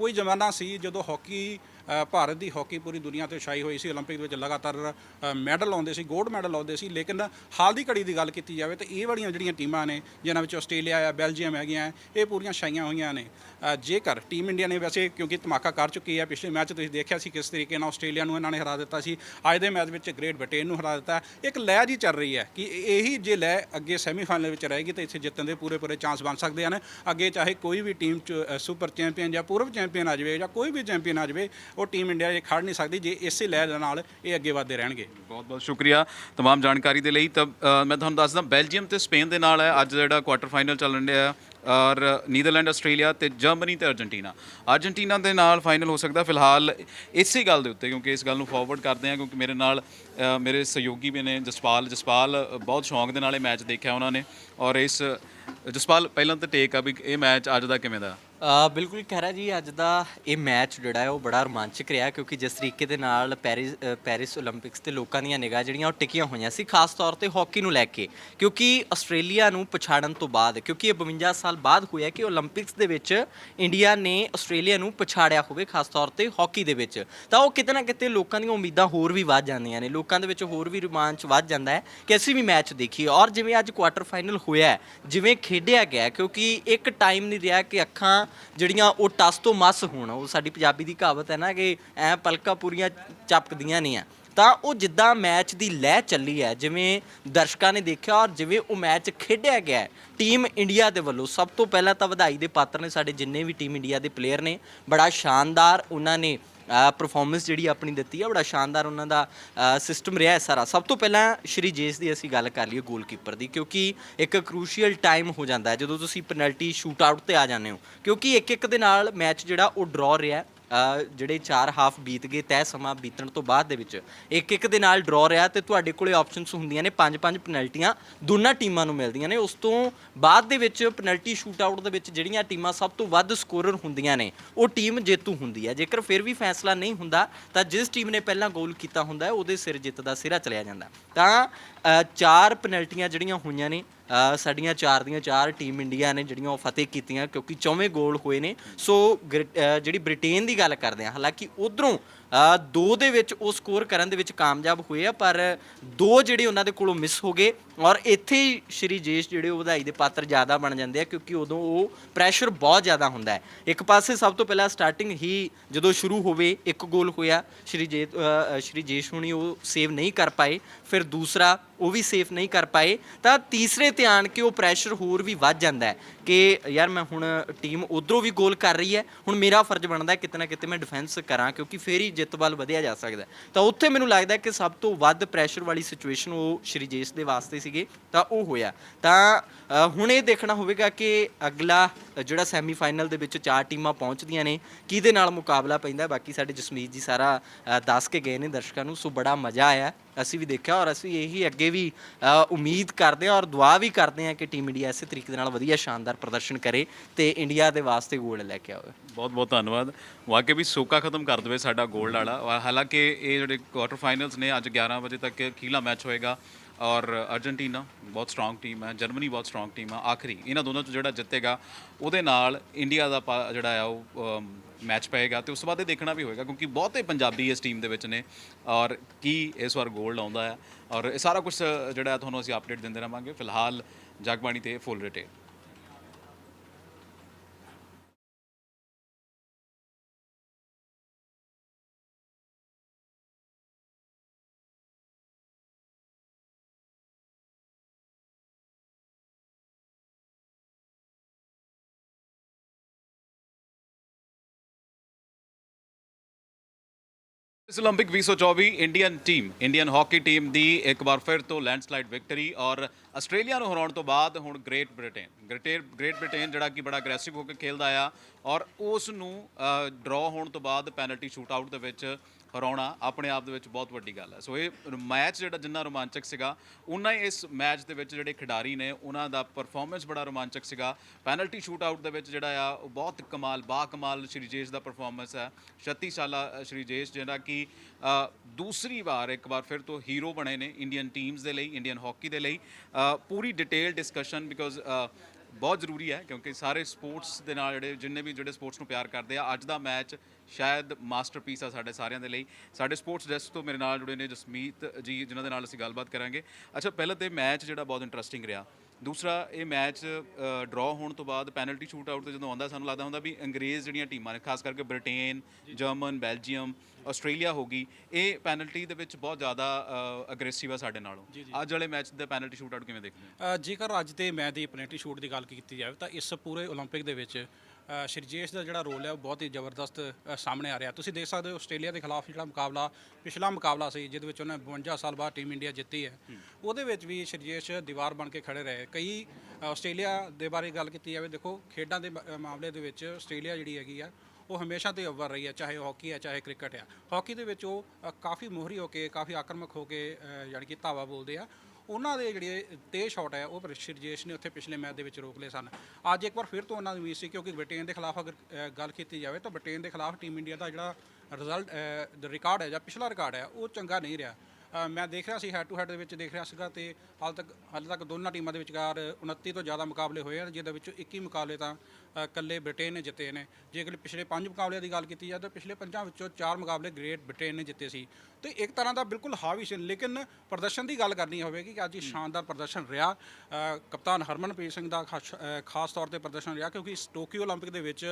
ਕੋਈ ਜ਼ਮਾਨਾ ਸੀ ਜਦੋਂ ਹਾਕੀ ਅ, ਭਾਰਤ ਦੀ ਹਾਕੀ ਪੂਰੀ ਦੁਨੀਆ ਤੇ ਛਾਈ ਹੋਈ ਸੀ 올림픽 ਦੇ ਵਿੱਚ ਲਗਾਤਾਰ ਅ, ਮੈਡਲ ਆਉਂਦੇ ਸੀ ਗੋਲਡ ਮੈਡਲ ਆਉਂਦੇ ਸੀ ਲੇਕਿਨ ਹਾਲ ਦੀ ਘੜੀ ਦੀ ਗੱਲ ਕੀਤੀ ਜਾਵੇ ਤਾਂ ਇਹ ਵਾਲੀਆਂ ਜਿਹੜੀਆਂ ਟੀਮਾਂ ਨੇ ਜਿਨ੍ਹਾਂ ਵਿੱਚ ਆਸਟ੍ਰੇਲੀਆ ਆ ਬੈਲਜੀਅਮ ਹੈਗੀਆਂ ਹੈ, ਇਹ ਪੂਰੀਆਂ ਛਾਈਆਂ ਹੋਈਆਂ ਨੇ ਅ, ਜੇਕਰ ਟੀਮ ਇੰਡੀਆ ਨੇ ਵੈਸੇ ਕਿਉਂਕਿ ਧਮਾਕਾ ਕਰ ਚੁੱਕੀ ਹੈ ਪਿਛਲੇ ਮੈਚ ਤੁਸੀਂ ਦੇਖਿਆ ਸੀ ਕਿਸ ਤਰੀਕੇ ਨਾਲ ਆਸਟ੍ਰੇਲੀਆ ਨੂੰ ਇਹਨਾਂ ਨੇ ਹਰਾ ਦਿੱਤਾ ਸੀ ਅੱਜ ਦੇ ਮੈਚ ਵਿੱਚ ਗ੍ਰੇਟ ਬ੍ਰਿਟੇਨ ਨੂੰ ਹਰਾ ਦਿੱਤਾ ਇੱਕ ਲਹਿਰ ਜੀ ਚੱਲ ਰਹੀ ਹੈ ਕਿ ਇਹੀ ਜੇ ਲਹਿ ਅੱਗੇ ਸੈਮੀਫਾਈਨਲ ਵਿੱਚ ਰਹੇਗੀ ਤਾਂ ਇੱਥੇ ਜਿੱਤਣ ਦੇ ਪੂਰੇ ਪੂਰੇ ਚਾਂਸ ਬਣ ਸਕਦੇ ਹਨ ਅੱਗੇ ਚਾਹੇ ਕੋਈ ਵੀ ਟੀਮ ਚ ਅ, ਸੁਪਰ ਚੈਂਪੀਅਨ ਜਾਂ ਪੂਰਵ ਚੈਂਪੀਅਨ ਆ ਜਾਵੇ ਜਾਂ ਕੋਈ ਵੀ ਚੈਂਪੀਅਨ ਆ ਜਾਵੇ ਉਹ ਟੀਮ ਇੰਡੀਆ 'ਚ ਖੜ ਨਹੀਂ ਸਕਦੀ ਜੇ ਇਸੇ ਲੈਅ ਦੇ ਨਾਲ ਇਹ ਅੱਗੇ ਵਧਦੇ ਰਹਿਣਗੇ ਬਹੁਤ ਬਹੁਤ ਸ਼ੁਕਰੀਆ तमाम ਜਾਣਕਾਰੀ ਦੇ ਲਈ ਤਾਂ ਅ, ਮੈਂ ਤੁਹਾਨੂੰ ਦੱਸਦਾ ਬੈਲਜੀਅਮ ਤੇ ਸਪੇਨ ਦੇ ਨਾਲ ਹੈ ਅੱਜ ਜਿਹੜਾ ਕੁਆਟਰ ਫਾਈਨਲ ਚੱਲਣ ਰਿਹਾ ਔਰ ਨੀਦਰਲੈਂਡ, ਆਸਟ੍ਰੇਲੀਆ ਤੇ ਜਰਮਨੀ ਤੇ ਅਰਜਨਟੀਨਾ। ਅਰਜਨਟੀਨਾ ਦੇ ਨਾਲ ਫਾਈਨਲ ਹੋ ਸਕਦਾ, ਫਿਲਹਾਲ ਇਸੇ ਗੱਲ ਦੇ ਉੱਤੇ, ਕਿਉਂਕਿ ਇਸ ਗੱਲ ਨੂੰ ਫਾਰਵਰਡ ਕਰਦੇ ਹਾਂ, ਕਿਉਂਕਿ ਮੇਰੇ ਨਾਲ ਮੇਰੇ ਸਹਿਯੋਗੀ ਵੀ ਨੇ, ਜਸਪਾਲ ਜਸਪਾਲ ਬਹੁਤ ਸ਼ੌਂਕ ਦੇ ਨਾਲ ਇਹ ਮੈਚ ਦੇਖਿਆ ਉਹਨਾਂ ਨੇ। ਔਰ ਇਸ, ਜਸਪਾਲ, ਪਹਿਲਾਂ ਤਾਂ ਟੇਕ ਆ ਵੀ ਇਹ ਮੈਚ ਅੱਜ ਦਾ ਕਿਵੇਂ ਦਾ? ਆ ਬਿਲਕੁਲ ਖਹਿਰਾ ਜੀ, ਅੱਜ ਦਾ ਇਹ ਮੈਚ ਜਿਹੜਾ ਹੈ ਉਹ ਬੜਾ ਰੋਮਾਂਚਕ ਰਿਹਾ, ਕਿਉਂਕਿ ਜਿਸ ਤਰੀਕੇ ਦੇ ਨਾਲ ਪੈਰਿਸ ਪੈਰਿਸ 올림픽ਸ ਤੇ ਲੋਕਾਂ ਦੀਆਂ ਨਿਗਾਹ ਜਿਹੜੀਆਂ ਉਹ ਟਿਕੀਆਂ ਹੋਈਆਂ ਸੀ, ਖਾਸ ਤੌਰ ਤੇ ਹਾਕੀ ਨੂੰ ਲੈ ਕੇ। ਕਿਉਂਕਿ ਆਸਟ੍ਰੇਲੀਆ ਨੂੰ ਪਛਾੜਨ ਤੋਂ ਬਾਅਦ, ਕਿਉਂਕਿ ਇਹ 52 ਸਾਲ ਸਾਲ ਬਾਅਦ ਹੋਇਆ ਕਿ 올림픽ਸ ਦੇ ਵਿੱਚ ਇੰਡੀਆ ਨੇ ਆਸਟ੍ਰੇਲੀਆ ਨੂੰ ਪਛਾੜਿਆ ਹੋਵੇ, ਖਾਸ ਤੌਰ ਤੇ ਹਾਕੀ ਦੇ ਵਿੱਚ। ਤਾਂ ਉਹ ਕਿਤੇ ਨਾ ਕਿਤੇ ਲੋਕਾਂ ਦੀਆਂ ਉਮੀਦਾਂ ਹੋਰ ਵੀ ਵੱਧ ਜਾਂਦੀਆਂ ਨੇ। ਲੋਕਾਂ ਦੇ ਵਿੱਚ ਹੋਰ ਵੀ ਰੋਮਾਂਚ ਵੱਧ ਜਾਂਦਾ ਹੈ ਕਿ ਅਸੀਂ ਵੀ ਮੈਚ ਦੇਖੀਏ। ਔਰ ਜਿਵੇਂ ਅੱਜ ਕੁਆਟਰ ਫਾਈਨਲ ਹੋਇਆ ਜਿਵੇਂ ਖੇਡਿਆ ਗਿਆ ਕਿਉਂਕਿ ਇੱਕ ਟਾਈਮ ਨਹੀਂ ਰਿਹਾ ਕਿ ਅੱਖਾਂ ਜਿਹੜੀਆਂ ਉਹ ਟਸ ਤੋਂ ਮਸ ਹੋਣ। ਉਹ ਸਾਡੀ ਪੰਜਾਬੀ ਦੀ ਕਹਾਵਤ ਹੈ ਨਾ ਕਿ ਐ ਪਲਕਾਂ ਪੂਰੀਆਂ ਚਪਕਦੀਆਂ ਨਹੀਂ ਆ। ਤਾਂ ਉਹ ਜਿੱਦਾਂ ਮੈਚ ਦੀ ਲਹਿ ਚੱਲੀ ਹੈ ਜਿਵੇਂ ਦਰਸ਼ਕਾਂ ਨੇ ਦੇਖਿਆ ਔਰ ਜਿਵੇਂ ਉਹ ਮੈਚ ਖੇਡਿਆ ਗਿਆ ਹੈ, ਟੀਮ ਇੰਡੀਆ ਦੇ ਵੱਲੋਂ। ਸਭ ਤੋਂ ਪਹਿਲਾਂ ਤਾਂ ਵਧਾਈ ਦੇ ਪਾਤਰ ਨੇ ਸਾਡੇ ਜਿੰਨੇ ਵੀ ਟੀਮ ਇੰਡੀਆ ਦੇ ਪਲੇਅਰ ਨੇ। ਬੜਾ ਸ਼ਾਨਦਾਰ ਉਹਨਾਂ ਨੇ ਪਰਫਾਰਮੈਂਸ ਜਿਹੜੀ ਆਪਣੀ ਦਿੱਤੀ ਹੈ ਬੜਾ ਸ਼ਾਨਦਾਰ ਉਹਨਾਂ ਦਾ ਸਿਸਟਮ ਰਿਹਾ ਹੈ ਸਾਰਾ। ਸਭ ਤੋਂ ਪਹਿਲਾਂ ਸ਼੍ਰੀ ਜੇਸ ਦੀ ਅਸੀਂ ਗੱਲ ਕਰ ਲਈਏ ਗੋਲਕੀਪਰ ਦੀ ਕਿਉਂਕਿ ਇੱਕ ਕ੍ਰੂਸ਼ੀਅਲ ਟਾਈਮ ਹੋ ਜਾਂਦਾ ਹੈ ਜਦੋਂ ਤੁਸੀਂ ਪੈਨਲਟੀ ਸ਼ੂਟ ਆਊਟ ਤੇ ਆ ਜਾਂਦੇ ਹੋ। ਕਿਉਂਕਿ ਇੱਕ ਇੱਕ ਦੇ ਨਾਲ ਮੈਚ ਜਿਹੜਾ ਉਹ ਡਰਾਅ ਰਿਹਾ ਹੈ। ਜਿਹੜੇ ਚਾਰ ਹਾਫ ਬੀਤ ਗਏ ਤੈਅ ਸਮਾਂ ਬੀਤਣ ਤੋਂ ਬਾਅਦ ਦੇ ਵਿੱਚ ਇੱਕ ਇੱਕ ਦੇ ਨਾਲ ਡਰਾਅ ਰਿਹਾ ਤੇ ਤੁਹਾਡੇ ਕੋਲੇ ਆਪਸ਼ਨਸ ਹੁੰਦੀਆਂ ਨੇ ਪੰਜ ਪੰਜ ਪੈਨਲਟੀਆਂ ਦੋਨਾਂ ਟੀਮਾਂ ਨੂੰ ਮਿਲਦੀਆਂ ਨੇ। ਉਸ ਤੋਂ ਬਾਅਦ ਦੇ ਵਿੱਚ ਪੈਨਲਟੀ ਸ਼ੂਟ ਆਊਟ ਦੇ ਵਿੱਚ ਜਿਹੜੀਆਂ ਟੀਮਾਂ ਸਭ ਤੋਂ ਵੱਧ ਸਕੋਰਰ ਹੁੰਦੀਆਂ ਨੇ, ਉਹ ਟੀਮ ਜੇਤੂ ਹੁੰਦੀ ਹੈ। ਜੇਕਰ ਫਿਰ ਵੀ ਫੈਸਲਾ ਨਹੀਂ ਹੁੰਦਾ, ਤਾਂ ਜਿਸ ਟੀਮ ਨੇ ਪਹਿਲਾਂ ਗੋਲ ਕੀਤਾ ਹੁੰਦਾ ਹੈ, ਉਹਦੇ ਸਿਰ ਜਿੱਤ ਦਾ ਸਿਰਾ ਚਲਿਆ ਜਾਂਦਾ। ਤਾਂ ਚਾਰ ਪੈਨਲਟੀਆਂ ਜਿਹੜੀਆਂ ਹੋਈਆਂ ਨੇ ਸਾਡੀਆਂ ਚਾਰ ਦੀਆਂ ਚਾਰ ਟੀਮ ਇੰਡੀਆ ਨੇ ਜਿਹੜੀਆਂ ਉਹ ਫਤਿਹ ਕੀਤੀਆਂ ਕਿਉਂਕਿ ਚੌਵੇਂ ਗੋਲ ਹੋਏ ਨੇ। ਸੋ ਗ੍ਰਿ- ਜਿਹੜੀ ਬ੍ਰਿਟੇਨ ਦੀ ਗੱਲ ਕਰਦੇ ਆ ਹਾਲਾਂਕਿ ਉਧਰੋਂ ਦੋ ਦੇ ਵਿੱਚ ਉਹ ਸਕੋਰ ਕਰਨ ਦੇ ਵਿੱਚ ਕਾਮਯਾਬ ਹੋਏ ਆ, ਪਰ ਦੋ ਜਿਹੜੇ ਉਹਨਾਂ ਦੇ ਕੋਲੋਂ ਮਿਸ ਹੋ ਗਏ ਔਰ ਇੱਥੇ ਹੀ ਸ਼੍ਰੀ ਜੇਸ਼ ਜਿਹੜੇ ਉਹ ਵਧਾਈ ਦੇ ਪਾਤਰ ਜ਼ਿਆਦਾ ਬਣ ਜਾਂਦੇ ਆ ਕਿਉਂਕਿ ਉਦੋਂ ਉਹ ਪ੍ਰੈਸ਼ਰ ਬਹੁਤ ਜ਼ਿਆਦਾ ਹੁੰਦਾ ਹੈ। ਇੱਕ ਪਾਸੇ ਸਭ ਤੋਂ ਪਹਿਲਾਂ ਸਟਾਰਟਿੰਗ ਹੀ ਜਦੋਂ ਸ਼ੁਰੂ ਹੋਵੇ, ਇੱਕ ਗੋਲ ਹੋਇਆ, ਸ਼੍ਰੀ ਜੇ ਸ਼੍ਰੀ ਜੇਸ਼ ਹੁਣੀ ਉਹ ਸੇਵ ਨਹੀਂ ਕਰ ਪਾਏ, ਫਿਰ ਦੂਸਰਾ ਉਹ ਵੀ ਸੇਫ ਨਹੀਂ ਕਰ ਪਾਏ ਤਾਂ ਤੀਸਰੇ ਤੇ ਆਣ ਕੇ ਉਹ ਪ੍ਰੈਸ਼ਰ ਹੋਰ ਵੀ ਵੱਧ ਜਾਂਦਾ ਹੈ ਕਿ ਯਾਰ ਮੈਂ ਹੁਣ ਟੀਮ ਉਧਰੋਂ ਵੀ ਗੋਲ ਕਰ ਰਹੀ ਹੈ ਹੁਣ ਮੇਰਾ ਫਰਜ਼ ਬਣਦਾ ਹੈ ਕਿਤੇ ਨਾ ਕਿਤੇ ਮੈਂ ਡਿਫੈਂਸ ਕਰਾਂ ਕਿਉਂਕਿ ਫੇਰ ਹੀ ਜਿੱਤ ਵੱਲ ਵਧਿਆ ਜਾ ਸਕਦਾ ਤਾਂ ਉੱਥੇ ਮੈਨੂੰ ਲੱਗਦਾ ਕਿ ਸਭ ਤੋਂ ਵੱਧ ਪ੍ਰੈਸ਼ਰ ਵਾਲੀ ਸਿਚੁਏਸ਼ਨ ਉਹ ਸ਼੍ਰੀਜੇਸ਼ ਦੇ ਵਾਸਤੇ ਸੀਗੇ ਤਾਂ ਉਹ ਹੋਇਆ। ਤਾਂ ਹੁਣ ਇਹ ਦੇਖਣਾ ਹੋਵੇਗਾ ਕਿ ਅਗਲਾ ਅ, ਜਿਹੜਾ ਸੈਮੀਫਾਈਨਲ ਦੇ ਵਿੱਚ ਚਾਰ ਟੀਮਾਂ ਪਹੁੰਚਦੀਆਂ ਨੇ ਕਿਹਦੇ ਨਾਲ ਮੁਕਾਬਲਾ ਪੈਂਦਾ ਬਾਕੀ ਸਾਡੇ ਜਸਮੀਤ ਜੀ ਸਾਰਾ ਦੱਸ ਕੇ ਗਏ ਨੇ ਦਰਸ਼ਕਾਂ ਨੂੰ ਸੋ ਬੜਾ ਮਜ਼ਾ ਆਇਆ। ਅਸੀਂ ਵੀ ਦੇਖਿਆ ਔਰ ਅਸੀਂ ਇਹੀ ਅੱਗੇ ਵੀ ਉਮੀਦ ਕਰਦੇ ਹਾਂ ਔਰ ਦੁਆ ਵੀ ਕਰਦੇ ਹਾਂ ਕਿ ਟੀਮ ਇੰਡੀਆ ਇਸੇ ਤਰੀਕੇ ਨਾਲ ਵਧੀਆ ਸ਼ਾਨਦਾਰ ਪ੍ਰਦਰਸ਼ਨ ਕਰੇ ਤੇ ਇੰਡੀਆ ਦੇ ਵਾਸਤੇ ਗੋਲਡ ਲੈ ਕੇ ਆਵੇ। ਬਹੁਤ ਬਹੁਤ ਧੰਨਵਾਦ। ਵਾਕਈ ਵੀ ਸੋਕਾ ਖਤਮ ਕਰ ਦਵੇ ਸਾਡਾ 골ਡ ਵਾਲਾ ਹਾਲਾਂਕਿ ਇਹ ਜਿਹੜੇ ਕੁਆਟਰ ਫਾਈਨਲਸ ਨੇ, ਅੱਜ 11 ਵਜੇ ਤੱਕ ਅਖੀਲਾ ਮੈਚ ਹੋਏਗਾ ਔਰ ਅਰਜنٹੀਨਾ ਬਹੁਤ ਸਟਰੋਂਗ ਟੀਮ ਹੈ, ਜਰਮਨੀ ਬਹੁਤ ਸਟਰੋਂਗ ਟੀਮ ਹੈ, ਆਖਰੀ। ਇਹਨਾਂ ਦੋਨਾਂ ਚੋਂ ਜਿਹੜਾ ਜਿੱਤੇਗਾ, ਉਹਦੇ ਨਾਲ ਇੰਡੀਆ ਦਾ ਪਾ- ਜਿਹੜਾ ਆ ਉਹ ਮੈਚ ਪਏਗਾ ਤੇ ਉਸ ਤੋਂ ਬਾਅਦ ਇਹ ਦੇਖਣਾ ਵੀ ਹੋਏਗਾ ਕਿਉਂਕਿ ਬਹੁਤੇ ਪੰਜਾਬੀ ਇਸ ਟੀਮ ਦੇ ਵਿੱਚ ਨੇ ਔਰ ਕੀ ਇਸ ਵਾਰ ਗੋਲਡ ਆਉਂਦਾ ਹੈ ਔਰ ਇਹ ਸਾਰਾ ਕੁਝ ਜਿਹੜਾ ਤੁਹਾਨੂੰ ਅਸੀਂ ਅਪਡੇਟ ਦਿੰਦੇ ਰਹਾਂਗੇ। ਫਿਲਹਾਲ ਜਗਬਾਣੀ ਤੇ ਫੁੱਲ ਰਿਟੇਲ ਇਸ 올림픽 2024 Indian team Indian hockey team ਦੀ ਇੱਕ ਵਾਰ ਫਿਰ ਤੋਂ ਲੈਂਡਸਲਾਈਡ ਵਿਕਟਰੀ ਔਰ ਆਸਟ੍ਰੇਲੀਆ ਨੂੰ ਹਰਾਉਣ ਤੋਂ ਬਾਅਦ ਹੁਣ Great Britain, great Great Britain ਜਿਹੜਾ ਕਿ ਬੜਾ ਅਗਰੈਸਿਵ ਹੋ ਕੇ ਖੇਲਦਾ ਆ ਔਰ ਉਸ ਨੂੰ ਡਰਾਅ ਹੋਣ ਤੋਂ ਬਾਅਦ ਪੈਨਲਟੀ ਸ਼ੂਟ ਆਊਟ ਦੇ ਵਿੱਚ ਹਰਾਉਣਾ ਆਪਣੇ ਆਪ ਦੇ ਵਿੱਚ ਬਹੁਤ ਵੱਡੀ ਗੱਲ ਹੈ। ਸੋ ਇਹ ਮੈਚ ਜਿਹੜਾ ਜਿੰਨਾ ਰੋਮਾਂਚਕ ਸੀਗਾ ਉਨਾ ਹੀ ਇਸ ਮੈਚ ਦੇ ਵਿੱਚ ਜਿਹੜੇ ਖਿਡਾਰੀ ਨੇ ਉਹਨਾਂ ਦਾ ਪਰਫਾਰਮੈਂਸ ਬੜਾ ਰੋਮਾਂਚਕ ਸੀਗਾ। ਪੈਨਲਟੀ ਸ਼ੂਟ ਆਊਟ ਦੇ ਵਿੱਚ ਜਿਹੜਾ ਆ, ਉਹ ਬਹੁਤ ਕਮਾਲ, ਬਾ ਕਮਾਲ ਸ਼੍ਰੀ ਦਾ ਪਰਫਾਰਮੈਂਸ ਹੈ। 36 ਸਾਲਾ ਸ਼੍ਰੀਜੇਸ਼ ਜਿਹੜਾ ਕਿ ਦੂਸਰੀ ਵਾਰ ਇੱਕ ਵਾਰ ਫਿਰ ਤੋਂ ਹੀਰੋ ਬਣੇ ਨੇ ਇੰਡੀਅਨ ਟੀਮਸ ਦੇ ਲਈ ਇੰਡੀਅਨ ਹਾਕੀ ਦੇ ਲਈ। ਪੂਰੀ ਡਿਟੇਲ ਡਿਸਕਸ਼ਨ ਬਿਕੋਜ਼ ਬਹੁਤ ਜ਼ਰੂਰੀ ਹੈ ਕਿਉਂਕਿ ਸਾਰੇ ਸਪੋਰਟਸ ਦੇ ਨਾਲ ਜਿਹੜੇ, ਜਿੰਨੇ ਵੀ ਜਿਹੜੇ ਸਪੋਰਟਸ ਨੂੰ ਪਿਆਰ ਕਰਦੇ ਆ, ਅੱਜ ਦਾ ਮੈਚ ਸ਼ਾਇਦ ਮਾਸਟਰਪੀਸ ਆ ਸਾਡੇ ਸਾਰਿਆਂ ਦੇ ਲਈ। ਸਾਡੇ ਸਪੋਰਟਸ ਡੈਸਕ ਤੋਂ ਮੇਰੇ ਨਾਲ ਜੁੜੇ ਨੇ ਜਸਮੀਤ ਜੀ, ਜਿਨ੍ਹਾਂ ਦੇ ਨਾਲ ਅਸੀਂ ਗੱਲਬਾਤ ਕਰਾਂਗੇ। ਅੱਛਾ, ਪਹਿਲਾਂ ਤੇ ਮੈਚ ਜਿਹੜਾ ਬਹੁਤ ਇੰਟਰਸਟਿੰਗ ਰਿਹਾ। ਦੂਸਰਾ ਇਹ ਮੈਚ ਡਰਾਅ ਹੋਣ ਤੋਂ ਬਾਅਦ ਪੈਨਲਟੀ ਸ਼ੂਟ ਆਊਟ ਤੇ ਜਦੋਂ ਆਉਂਦਾ ਸਾਨੂੰ ਲੱਗਦਾ ਹੁੰਦਾ ਵੀ ਅੰਗਰੇਜ਼ ਜਿਹੜੀਆਂ ਟੀਮਾਂ ਨੇ ਖਾਸ ਕਰਕੇ ਬ੍ਰਿਟੇਨ ਜਰਮਨ ਬੈਲਜੀਅਮ ਆਸਟ੍ਰੇਲੀਆ ਹੋ ਗਈ ਇਹ ਪੈਨਲਟੀ ਦੇ ਵਿੱਚ ਬਹੁਤ ਜ਼ਿਆਦਾ ਅਗਰੈਸਿਵ ਆ ਸਾਡੇ ਨਾਲੋਂ ਅੱਜ ਵਾਲੇ ਮੈਚ ਦਾ ਪੈਨਲਟੀ ਸ਼ੂਟ ਆਊਟ ਕਿਵੇਂ ਦੇਖਦੇ ਹੋ ਅ, ਜੇਕਰ ਅੱਜ ਦੇ ਮੈਚ ਦੀ ਪੈਨਲਟੀ ਸ਼ੂਟ ਦੀ ਗੱਲ ਕੀਤੀ ਜਾਵੇ ਤਾਂ ਇਸ ਪੂਰੇ 올림픽 ਦੇ ਵਿੱਚ ਅ, ਸ਼ਿਰਜੇਸ਼ ਦਾ ਜਿਹੜਾ ਰੋਲ ਹੈ ਉਹ ਬਹੁਤ ਹੀ ਜ਼ਬਰਦਸਤ ਅ, ਸਾਹਮਣੇ ਆ ਰਿਹਾ। ਤੁਸੀਂ ਦੇਖ ਸਕਦੇ ਹੋ ਆਸਟ੍ਰੇਲੀਆ ਦੇ ਖਿਲਾਫ ਜਿਹੜਾ ਮੁਕਾਬਲਾ ਪਿਛਲਾ ਮੁਕਾਬਲਾ ਸੀ ਜਿਹਦੇ ਵਿੱਚ ਉਹਨੇ 52 ਸਾਲ ਬਾਅਦ ਟੀਮ ਇੰਡੀਆ ਜਿੱਤੀ ਹੈ। ਉਹਦੇ ਵਿੱਚ ਵੀ ਸ਼ਿਰਜੇਸ਼ ਦੀਵਾਰ ਬਣ ਕੇ ਖੜੇ ਰਹੇ। ਕਈ ਅ, ਆਸਟ੍ਰੇਲੀਆ ਦੇ ਬਾਰੇ ਗੱਲ ਕੀਤੀ ਜਾਵੇ ਦੇਖੋ ਖੇਡਾਂ ਦੇ ਮ- ਅ, ਮਾਮਲੇ ਦੇ ਵਿੱਚ ਆਸਟ੍ਰੇਲੀਆ ਜਿਹੜੀ ਹੈਗੀ ਆ ਉਹ ਹਮੇਸ਼ਾ ਤੇ ਉੱਭਰ ਰਹੀ ਹੈ ਚਾਹੇ ਹਾਕੀ ਹੈ ਚਾਹੇ ਕ੍ਰਿਕਟ ਹੈ। ਹਾਕੀ ਦੇ ਵਿੱਚ ਉਹ ਅ, ਕਾਫੀ ਮੋਹਰੀ ਹੋ ਕੇ ਕਾਫੀ ਆਕਰਮਕ ਹੋ ਕੇ ਅ, ਯਾਨੀ ਕਿ ਧਾਵਾ ਬੋਲਦੇ ਆ। ਉਹਨਾਂ ਦੇ ਜਿਹੜੇ ਤੇਜ਼ ਸ਼ਾਟ ਹੈ ਉਹ ਸ਼ਿਰਜੇਸ਼ ਨੇ ਉੱਥੇ ਪਿਛਲੇ ਮੈਚ ਦੇ ਵਿੱਚ ਰੋਕ ਲਏ ਸਨ। ਅੱਜ ਇੱਕ ਵਾਰ ਫਿਰ ਤੋਂ ਉਹਨਾਂ ਦੀ ਉਮੀਦ ਸੀ ਕਿਉਂਕਿ ਬ੍ਰਿਟੇਨ ਦੇ ਖਿਲਾਫ ਅਗਰ ਅ, ਗੱਲ ਕੀਤੀ ਜਾਵੇ ਤਾਂ ਬ੍ਰਿਟੇਨ ਦੇ ਖਿਲਾਫ ਟੀਮ ਇੰਡੀਆ ਦਾ ਜਿਹੜਾ ਰਿਜ਼ਲਟ ਰਿਕਾਰਡ ਹੈ ਜਾਂ ਪਿਛਲਾ ਰਿਕਾਰਡ ਹੈ ਉਹ ਚੰਗਾ ਨਹੀਂ ਰਿਹਾ। ਮੈਂ ਦੇਖ ਰਿਹਾ ਸੀ ਹੈਡ ਟੂ ਹੈਡ ਦੇ ਵਿੱਚ ਦੇਖ ਰਿਹਾ ਸੀਗਾ ਤੇ ਹਾਲ ਤੱਕ ਹਾਲੇ ਤੱਕ ਦੋਨਾਂ ਟੀਮਾਂ ਦੇ ਵਿਚਕਾਰ 29 ਤੋਂ ਜ਼ਿਆਦਾ ਮੁਕਾਬਲੇ ਹੋਏ ਹਨ ਜਿਹਦੇ ਵਿੱਚੋਂ 21 ਮੁਕਾਬਲੇ ਤਾਂ ਅ, ਇਕੱਲੇ ਬ੍ਰਿਟੇਨ ਨੇ ਜਿੱਤੇ ਨੇ ਜੇਕਰ ਪਿਛਲੇ ਪੰਜ ਮੁਕਾਬਲਿਆਂ ਦੀ ਗੱਲ ਕੀਤੀ ਜਾਵੇ ਤਾਂ ਪਿਛਲੇ ਪੰਜਾਂ ਵਿੱਚੋਂ ਚਾਰ ਮੁਕਾਬਲੇ ਗ੍ਰੇਟ ਬ੍ਰਿਟੇਨ ਨੇ ਜਿੱਤੇ ਸੀ ਤੇ ਇੱਕ ਤਰ੍ਹਾਂ ਦਾ ਬਿਲਕੁਲ ਹਾਵੀ ਸੀ ਲੇਕਿਨ ਪ੍ਰਦਰਸ਼ਨ ਦੀ ਗੱਲ ਕਰਨੀ ਹੋਵੇਗੀ ਕਿ ਅੱਜ ਇਹ ਸ਼ਾਨਦਾਰ ਪ੍ਰਦਰਸ਼ਨ ਰਿਹਾ ਅ, ਕਪਤਾਨ ਹਰਮਨਪ੍ਰੀਤ ਸਿੰਘ ਦਾ ਖਾਸ ਅ, ਖਾਸ ਤੌਰ ਤੇ ਪ੍ਰਦਰਸ਼ਨ ਰਿਹਾ ਕਿਉਂਕਿ ਇਸ ਟੋਕੀਓ 올림픽 ਦੇ ਵਿੱਚ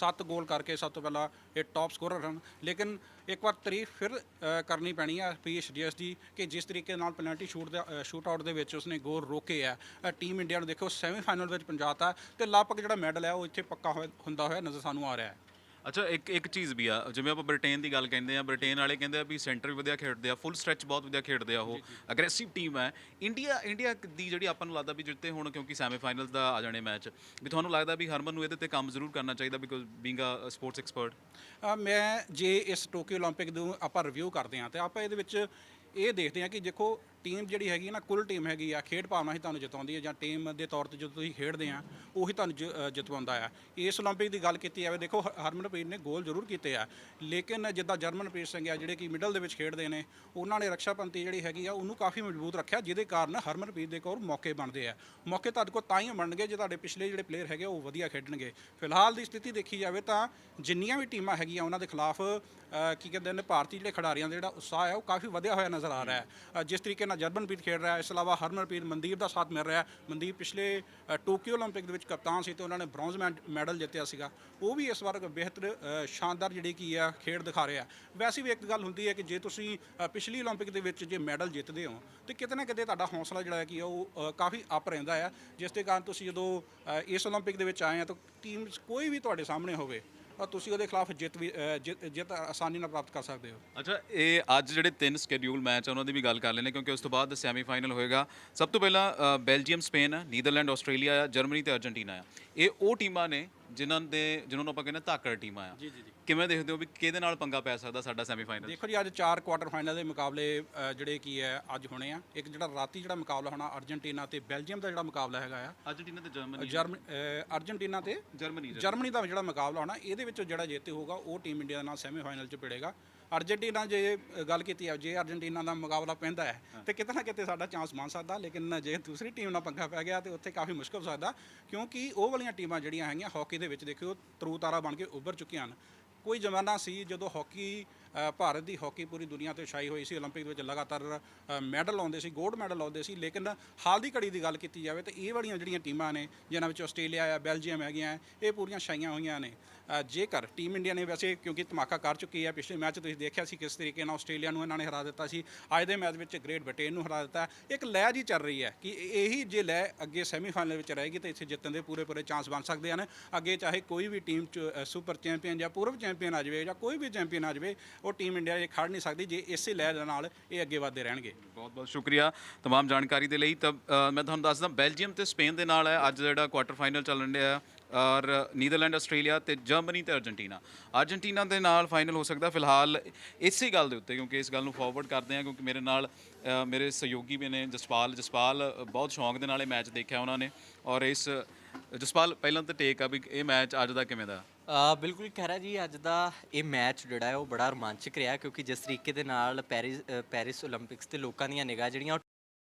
7 ਗੋਲ ਕਰਕੇ ਸਭ ਤੋਂ ਪਹਿਲਾਂ ਇਹ ਟਾਪ ਸਕੋਰਰ ਹਨ ਲੇਕਿਨ ਇੱਕ ਵਾਰ ਤਾਰੀਫ ਫਿਰ ਅ, ਕਰਨੀ ਪੈਣੀ ਹੈ ਪੀਐਸ ਡੀਐਸ ਦੀ ਕਿ ਜਿਸ ਤਰੀਕੇ ਨਾਲ ਪੈਨਲਟੀ ਸ਼ੂਟ ਦਾ ਸ਼ੂਟ ਆਊਟ ਦੇ ਵਿੱਚ ਉਸਨੇ ਗੋਲ ਰੋਕੇ ਆ ਅ, ਟੀਮ ਇੰਡੀਆ ਨੂੰ ਦੇਖੋ ਸੈਮੀਫਾਈਨਲ ਵਿੱਚ ਪਹੁੰਚਾਤਾ ਤੇ ਲਗਭਗ ਜਿਹੜਾ ਮੈਡਲ ਹੈ ਉਹ ਇੱਥੇ ਪੱਕਾ ਹੋਇਆ- ਹੁੰਦਾ ਹੋਇਆ ਨਜ਼ਰ ਸਾਨੂੰ ਆ ਰਿਹਾ ਹੈ ਅੱਛਾ ਇੱਕ ਇੱਕ ਚੀਜ਼ ਵੀ ਆ ਜਿਵੇਂ ਆਪਾਂ ਬ੍ਰਿਟੇਨ ਦੀ ਗੱਲ ਕਹਿੰਦੇ ਆ ਬ੍ਰਿਟੇਨ ਵਾਲੇ ਕਹਿੰਦੇ ਆ ਵੀ ਸੈਂਟਰ ਵੀ ਵਧੀਆ ਖੇਡਦੇ ਆ ਫੁੱਲ ਸਟ੍ਰੈਚ ਬਹੁਤ ਵਧੀਆ ਖੇਡਦੇ ਆ ਉਹ ਅਗਰੈਸਿਵ ਟੀਮ ਹੈ ਇੰਡੀਆ ਇੰਡੀਆ ਦੀ ਜਿਹੜੀ ਆਪਾਂ ਨੂੰ ਲੱਗਦਾ ਵੀ ਜਿੱਤੇ ਹੁਣ ਕਿਉਂਕਿ ਸੈਮੀਫਾਈਨਲਸ ਦਾ ਆ ਜਾਣੇ ਮੈਚ ਵੀ ਤੁਹਾਨੂੰ ਲੱਗਦਾ ਵੀ ਹਰਮਨ ਨੂੰ ਇਹਦੇ ਤੇ ਕੰਮ ਜ਼ਰੂਰ ਕਰਨਾ ਚਾਹੀਦਾ because being uh sports expert uh, ਮੈਂ ਜੇ ਇਸ ਟੋਕੀਓ 올림픽 ਨੂੰ ਆਪਾਂ ਰਿਵਿਊ ਕਰਦੇ ਹਾਂ ਤੇ ਆਪਾਂ ਇਹਦੇ ਵਿੱਚ ਇਹ ਦੇਖਦੇ ਹਾਂ ਕਿ ਦੇਖੋ ਟੀਮ ਜਿਹੜੀ ਹੈਗੀ ਨਾ ਕੁੱਲ ਟੀਮ ਹੈਗੀ ਆ ਖੇਡ ਭਾਵਨਾ ਹੀ ਤੁਹਾਨੂੰ ਜਿਤਾਉਂਦੀ ਹੈ ਜਾਂ ਟੀਮ ਦੇ ਤੌਰ ਤੇ ਜਦੋਂ ਤੁਸੀਂ ਖੇਡਦੇ ਆ ਉਹੀ ਤੁਹਾਨੂੰ ਜ- ਅ, ਜਿਤਵਾਉਂਦਾ ਆ ਇਸ 올림픽 ਦੀ ਗੱਲ ਕੀਤੀ ਜਾਵੇ ਦੇਖੋ ਹ- ਹਰਮਨਪ੍ਰੀਤ ਨੇ ਗੋਲ ਜ਼ਰੂਰ ਕੀਤੇ ਆ ਲੇਕਿਨ ਜਿੱਦਾਂ ਜਰਮਨਪ੍ਰੀਤ ਸਿੰਘ ਆ ਜਿਹੜੇ ਕਿ ਮਿਡਲ ਦੇ ਵਿੱਚ ਖੇਡਦੇ ਨੇ ਉਹਨਾਂ ਨੇ ਰਕਸ਼ਾ ਪੰਤੀ ਜਿਹੜੀ ਹੈਗੀ ਆ ਉਹਨੂੰ ਕਾਫੀ ਮਜ਼ਬੂਤ ਰੱਖਿਆ ਜਿਹਦੇ ਕਾਰਨ ਹਰਮਨਪ੍ਰੀਤ ਦੇ ਕੋਲ ਮੌਕੇ ਬਣਦੇ ਆ ਮੌਕੇ ਤੁਹਾਡੇ ਕੋਲ ਤਾਂ ਹੀ ਬਣਨਗੇ ਜੇ ਤੁਹਾਡੇ ਪਿਛਲੇ ਜਿਹੜੇ ਪਲੇਅਰ ਹੈਗੇ ਉਹ ਵਧੀਆ ਖੇਡਣਗੇ ਫਿਲਹਾਲ ਦੀ ਸਥਿਤੀ ਦੇਖੀ ਜਾਵੇ ਤਾਂ ਜਿੰਨੀਆਂ ਵੀ ਟੀਮਾਂ ਹੈਗੀਆਂ ਉਹਨਾਂ ਦੇ ਖਿਲਾਫ ਅ, ਕੀ ਕਹਿੰਦੇ ਨੇ ਭਾਰਤੀ ਜਿਹੜੇ ਖਿਡਾਰੀਆਂ ਦਾ ਜਿਹੜਾ ਉਤਸ਼ਾਹ ਹੈ ਉਹ ਕਾਫੀ ਵਧਿਆ ਹੋਇਆ ਨਜ਼ਰ ਆ ਰਿਹਾ ਹੈ ਅ, ਜਿਸ ਤਰੀਕੇ ਨਾਲ ਜਰਮਨਪ੍ਰੀਤ ਖੇਡ ਰਿਹਾ ਹੈ ਇਸ ਤੋਂ ਇਲਾਵਾ ਹਰਮਨਪ੍ਰੀਤ ਮਨਦੀਪ ਦਾ ਸਾਥ ਮਿਲ ਰਿਹਾ ਹੈ ਮਨਦੀਪ ਪਿਛਲੇ ਅ, ਟੋਕੀਓ 올림픽 ਦੇ ਵਿੱਚ ਕਪਤਾਨ ਸੀ ਤੇ ਉਹਨਾਂ ਨੇ ਬ੍ਰੌਂਜ਼ ਮੈਡਲ ਜਿੱਤਿਆ ਸੀਗਾ ਉਹ ਵੀ ਇਸ ਵਾਰ ਬਿਹਤਰ ਅ, ਸ਼ਾਨਦਾਰ ਜਿਹੜੀ ਕੀ ਆ ਖੇਡ ਦਿਖਾ ਰਿਹਾ ਵੈਸੇ ਵੀ ਇੱਕ ਗੱਲ ਹੁੰਦੀ ਹੈ ਕਿ ਜੇ ਤੁਸੀਂ ਅ, ਪਿਛਲੀ 올림픽 ਦੇ ਵਿੱਚ ਜੇ ਮੈਡਲ ਜਿੱਤਦੇ ਹੋ ਤੇ ਕਿਤੇ ਨਾ ਕਿਤੇ ਤੁਹਾਡਾ ਹੌਸਲਾ ਜਿਹੜਾ ਹੈ ਕਿ ਉਹ ਅ, ਕਾਫੀ ਅਪ ਰਹਿੰਦਾ ਹੈ ਜਿਸ ਦੇ ਕਾਰਨ ਤੁਸੀਂ ਜਦੋਂ ਅ, ਇਸ 올림픽 ਦੇ ਵਿੱਚ ਆਏ ਆ ਤਾਂ ਟੀਮ ਕੋਈ ਵੀ ਤੁਹਾਡੇ ਸਾਹਮਣੇ ਹੋਵੇ ਤਾਂ ਤੁਸੀਂ ਉਹਦੇ ਖਿਲਾਫ ਜਿੱਤ ਵੀ ਅ, ਜਿੱਤ ਜਿੱਤ ਆਸਾਨੀ ਨਾਲ ਪ੍ਰਾਪਤ ਕਰ ਸਕਦੇ ਹੋ। ਅੱਛਾ ਇਹ ਅੱਜ ਜਿਹੜੇ ਤਿੰਨ ਸਕੇਡਿਊਲ ਮੈਚ ਆ ਉਹਨਾਂ ਦੀ ਵੀ ਗੱਲ ਕਰ ਲੈਣੇ ਕਿਉਂਕਿ ਉਸ ਤੋਂ ਬਾਅਦ ਸੈਮੀਫਾਈਨਲ ਹੋਏਗਾ। ਸਭ ਤੋਂ ਪਹਿਲਾਂ ਅ, ਬੈਲਜੀਅਮ ਸਪੇਨ ਆ ਨੀਦਰਲੈਂਡ ਆਸਟ੍ਰੇਲੀਆ ਆ ਜਰਮਨੀ ਤੇ ਅਰਜਨਟੀਨਾ ਆ। ਇਹ ਉਹ ਟੀਮਾਂ ਨੇ ਜਿਨ੍ਹਾਂ ਦੇ ਜਿਨ੍ਹਾਂ ਨੂੰ ਆਪਾਂ ਕਹਿੰਦੇ ਧਾਕੜ ਟੀਮਾਂ ਆ। ਜੀ ਜੀ ਜੀ। ਕਿਵੇਂ ਦੇਖਦੇ ਹੋ ਵੀ ਕਿਹਦੇ ਨਾਲ ਪੰਗਾ ਪੈ ਸਕਦਾ ਸਾਡਾ ਸੈਮੀਫਾਈਨਲ ਦੇਖੋ ਜੀ ਅੱਜ ਚਾਰ ਕੁਆਟਰ ਫਾਈਨਲ ਦੇ ਮੁਕਾਬਲੇ ਅ, ਜਿਹੜੇ ਕੀ ਹੈ ਅੱਜ ਹੋਣੇ ਆ। ਇੱਕ ਜਿਹੜਾ ਰਾਤੀ ਜਿਹੜਾ ਮੁਕਾਬਲਾ ਹੋਣਾ ਅਰਜਨਟੀਨਾ ਤੇ ਬੈਲਜੀਅਮ ਦਾ ਜਿਹੜਾ ਮੁਕਾਬਲਾ ਹੈਗਾ ਆ। ਅਰਜਨਟੀਨਾ ਤੇ ਜਰਮਨੀ। ਜਰਮ ਅ, ਅਰਜਨਟੀਨਾ ਤੇ ਜਰਮਨੀ ਜਰਮਨੀ। ਦਾ ਜਿਹੜਾ ਮੁਕਾਬਲਾ ਹੋਣਾ ਇਹਦੇ ਵਿੱਚੋਂ ਜਿਹੜਾ ਜੇਤੇ ਹੋਊਗਾ ਉਹ ਟੀਮ ਇੰਡੀਆ ਦੇ ਨਾਲ ਸੈਮੀਫਾਈਨਲ 'ਚ ਭਿੜੇਗਾ। ਅਰਜਨਟੀਨਾ ਜੇ ਅ, ਗੱਲ ਕੀਤੀ ਹੈ ਜੇ ਅਰਜਨਟੀਨਾ ਦਾ ਮੁਕਾਬਲਾ ਪੈਂਦਾ ਹੈ ਤੇ ਕਿਤੇ ਨਾ ਕਿਤੇ ਸਾਡਾ ਚਾਂਸ ਬਣ ਸਕਦਾ ਲੇਕਿਨ ਜੇ ਦੂਸਰੀ ਟੀਮ ਨਾਲ ਪੰਗਾ ਪੈ ਗਿਆ ਤੇ ਉੱਥੇ ਕਾਫੀ ਮੁਸ਼ਕਲ ਹੋ ਸਕਦਾ ਕਿਉਂਕਿ ਉਹ ਵਾਲੀਆਂ ਟੀਮਾਂ ਜਿਹੜੀਆਂ ਹੈਗੀਆਂ ਹਾਕੀ ਦੇ ਵਿੱਚ ਦੇਖਿਓ ਤਰੂ ਤਾਰਾ ਬਣ ਕੇ ਉੱਭਰ ਚੁੱਕੀਆਂ ਹਨ। ਕੋਈ ਜ਼ਮਾਨਾ ਸੀ ਜਦੋਂ ਹਾਕੀ ਅ, ਭਾਰਤ ਦੀ ਹਾਕੀ ਪੂਰੀ ਦੁਨੀਆ ਤੇ ਛਾਈ ਹੋਈ ਸੀ 올림픽 ਦੇ ਵਿੱਚ ਲਗਾਤਾਰ ਅ, ਮੈਡਲ ਆਉਂਦੇ ਸੀ ਗੋਲਡ ਮੈਡਲ ਆਉਂਦੇ ਸੀ ਲੇਕਿਨ ਹਾਲ ਦੀ ਘੜੀ ਦੀ ਗੱਲ ਕੀਤੀ ਜਾਵੇ ਤੇ ਇਹ ਵਾਲੀਆਂ ਜਿਹੜੀਆਂ ਟੀਮਾਂ ਨੇ ਜਿਨ੍ਹਾਂ ਵਿੱਚ ਆਸਟ੍ਰੇਲੀਆ ਆ ਬੈਲਜੀਅਮ ਹੈਗੀਆਂ ਹੈ, ਇਹ ਪੂਰੀਆਂ ਛਾਈਆਂ ਹੋਈਆਂ ਨੇ ਅ, ਜੇਕਰ ਟੀਮ ਇੰਡੀਆ ਨੇ ਵੈਸੇ ਕਿਉਂਕਿ ਧਮਾਕਾ ਕਰ ਚੁੱਕੀ ਹੈ ਪਿਛਲੇ ਮੈਚ ਤੁਸੀਂ ਦੇਖਿਆ ਸੀ ਕਿਸ ਤਰੀਕੇ ਨਾਲ ਆਸਟ੍ਰੇਲੀਆ ਨੂੰ ਇਹਨਾਂ ਨੇ ਹਰਾ ਦਿੱਤਾ ਸੀ ਅੱਜ ਦੇ ਮੈਚ ਵਿੱਚ ਗ੍ਰੇਟ ਬ੍ਰਿਟੇਨ ਨੂੰ ਹਰਾ ਦਿੱਤਾ ਇੱਕ ਲਹਿ ਜੀ ਚੱਲ ਰਹੀ ਹੈ ਕਿ ਇਹੀ ਜੇ ਲਹਿ ਅੱਗੇ ਸੈਮੀਫਾਈਨਲ ਵਿੱਚ ਰਹੇਗੀ ਤਾਂ ਇੱਥੇ ਜਿੱਤਣ ਦੇ ਪੂਰੇ ਪੂਰੇ ਚਾਂਸ ਬਣ ਸਕਦੇ ਹਨ ਅੱਗੇ ਚਾਹੇ ਕੋਈ ਵੀ ਟੀਮ ਚ ਅ, ਸੁਪਰ ਚੈਂਪੀਅਨ ਜਾਂ ਪੂਰਵ ਚੈਂਪੀਅਨ ਆ ਜਾਵੇ ਜਾਂ ਕੋਈ ਵੀ ਚੈਂਪੀਅਨ ਆ ਜਾਵੇ ਉਹ ਟੀਮ ਇੰਡੀਆ ਇਹ ਖੜ ਨਹੀਂ ਸਕਦੀ ਜੇ ਇਸੇ ਲਹਿ ਦੇ ਨਾਲ ਇਹ ਅੱਗੇ ਵਧਦੇ ਰਹਿਣਗੇ ਬਹੁਤ ਬਹੁਤ ਸ਼ੁਕਰੀਆ तमाम ਜਾਣਕਾਰੀ ਦੇ ਲਈ ਤਾਂ ਅ, ਮੈਂ ਤੁਹਾਨੂੰ ਦੱਸਦਾ ਬੈਲਜੀਅਮ ਤੇ ਸਪੇਨ ਦੇ ਨਾਲ ਹੈ ਅੱਜ ਜਿਹੜਾ ਕੁਆਟਰ ਫਾਈਨਲ ਚੱਲਣ ਡਿਆ ਔਰ ਨੀਦਰਲੈਂਡ, ਆਸਟ੍ਰੇਲੀਆ ਤੇ ਜਰਮਨੀ ਤੇ ਅਰਜਨਟੀਨਾ। ਅਰਜਨਟੀਨਾ ਦੇ ਨਾਲ ਫਾਈਨਲ ਹੋ ਸਕਦਾ, ਫਿਲਹਾਲ ਇਸੇ ਗੱਲ ਦੇ ਉੱਤੇ, ਕਿਉਂਕਿ ਇਸ ਗੱਲ ਨੂੰ ਫਾਰਵਰਡ ਕਰਦੇ ਆ ਕਿਉਂਕਿ ਮੇਰੇ ਨਾਲ ਮੇਰੇ ਸਹਿਯੋਗੀ ਵੀ ਨੇ, ਜਸਪਾਲ ਜਸਪਾਲ ਬਹੁਤ ਸ਼ੌਂਕ ਦੇ ਨਾਲ ਇਹ ਮੈਚ ਦੇਖਿਆ ਉਹਨਾਂ ਨੇ। ਔਰ ਇਸ, ਜਸਪਾਲ, ਪਹਿਲਾਂ ਤਾਂ ਟੇਕ ਆ ਵੀ ਇਹ ਮੈਚ ਅੱਜ ਦਾ ਕਿਵੇਂ ਦਾ? ਆ ਬਿਲਕੁਲ ਖਹਿਰਾ ਜੀ, ਅੱਜ ਦਾ ਇਹ ਮੈਚ ਜਿਹੜਾ ਹੈ, ਉਹ ਬੜਾ ਰੋਮਾਂਚਕ ਰਿਹਾ, ਕਿਉਂਕਿ ਜਿਸ ਤਰੀਕੇ ਦੇ ਨਾਲ ਪੈਰਿਸ ਪੈਰਿਸ 올림픽ਸ ਤੇ ਲੋਕਾਂ ਦੀਆਂ ਨਿਗਾਹ ਜਿਹੜੀਆਂ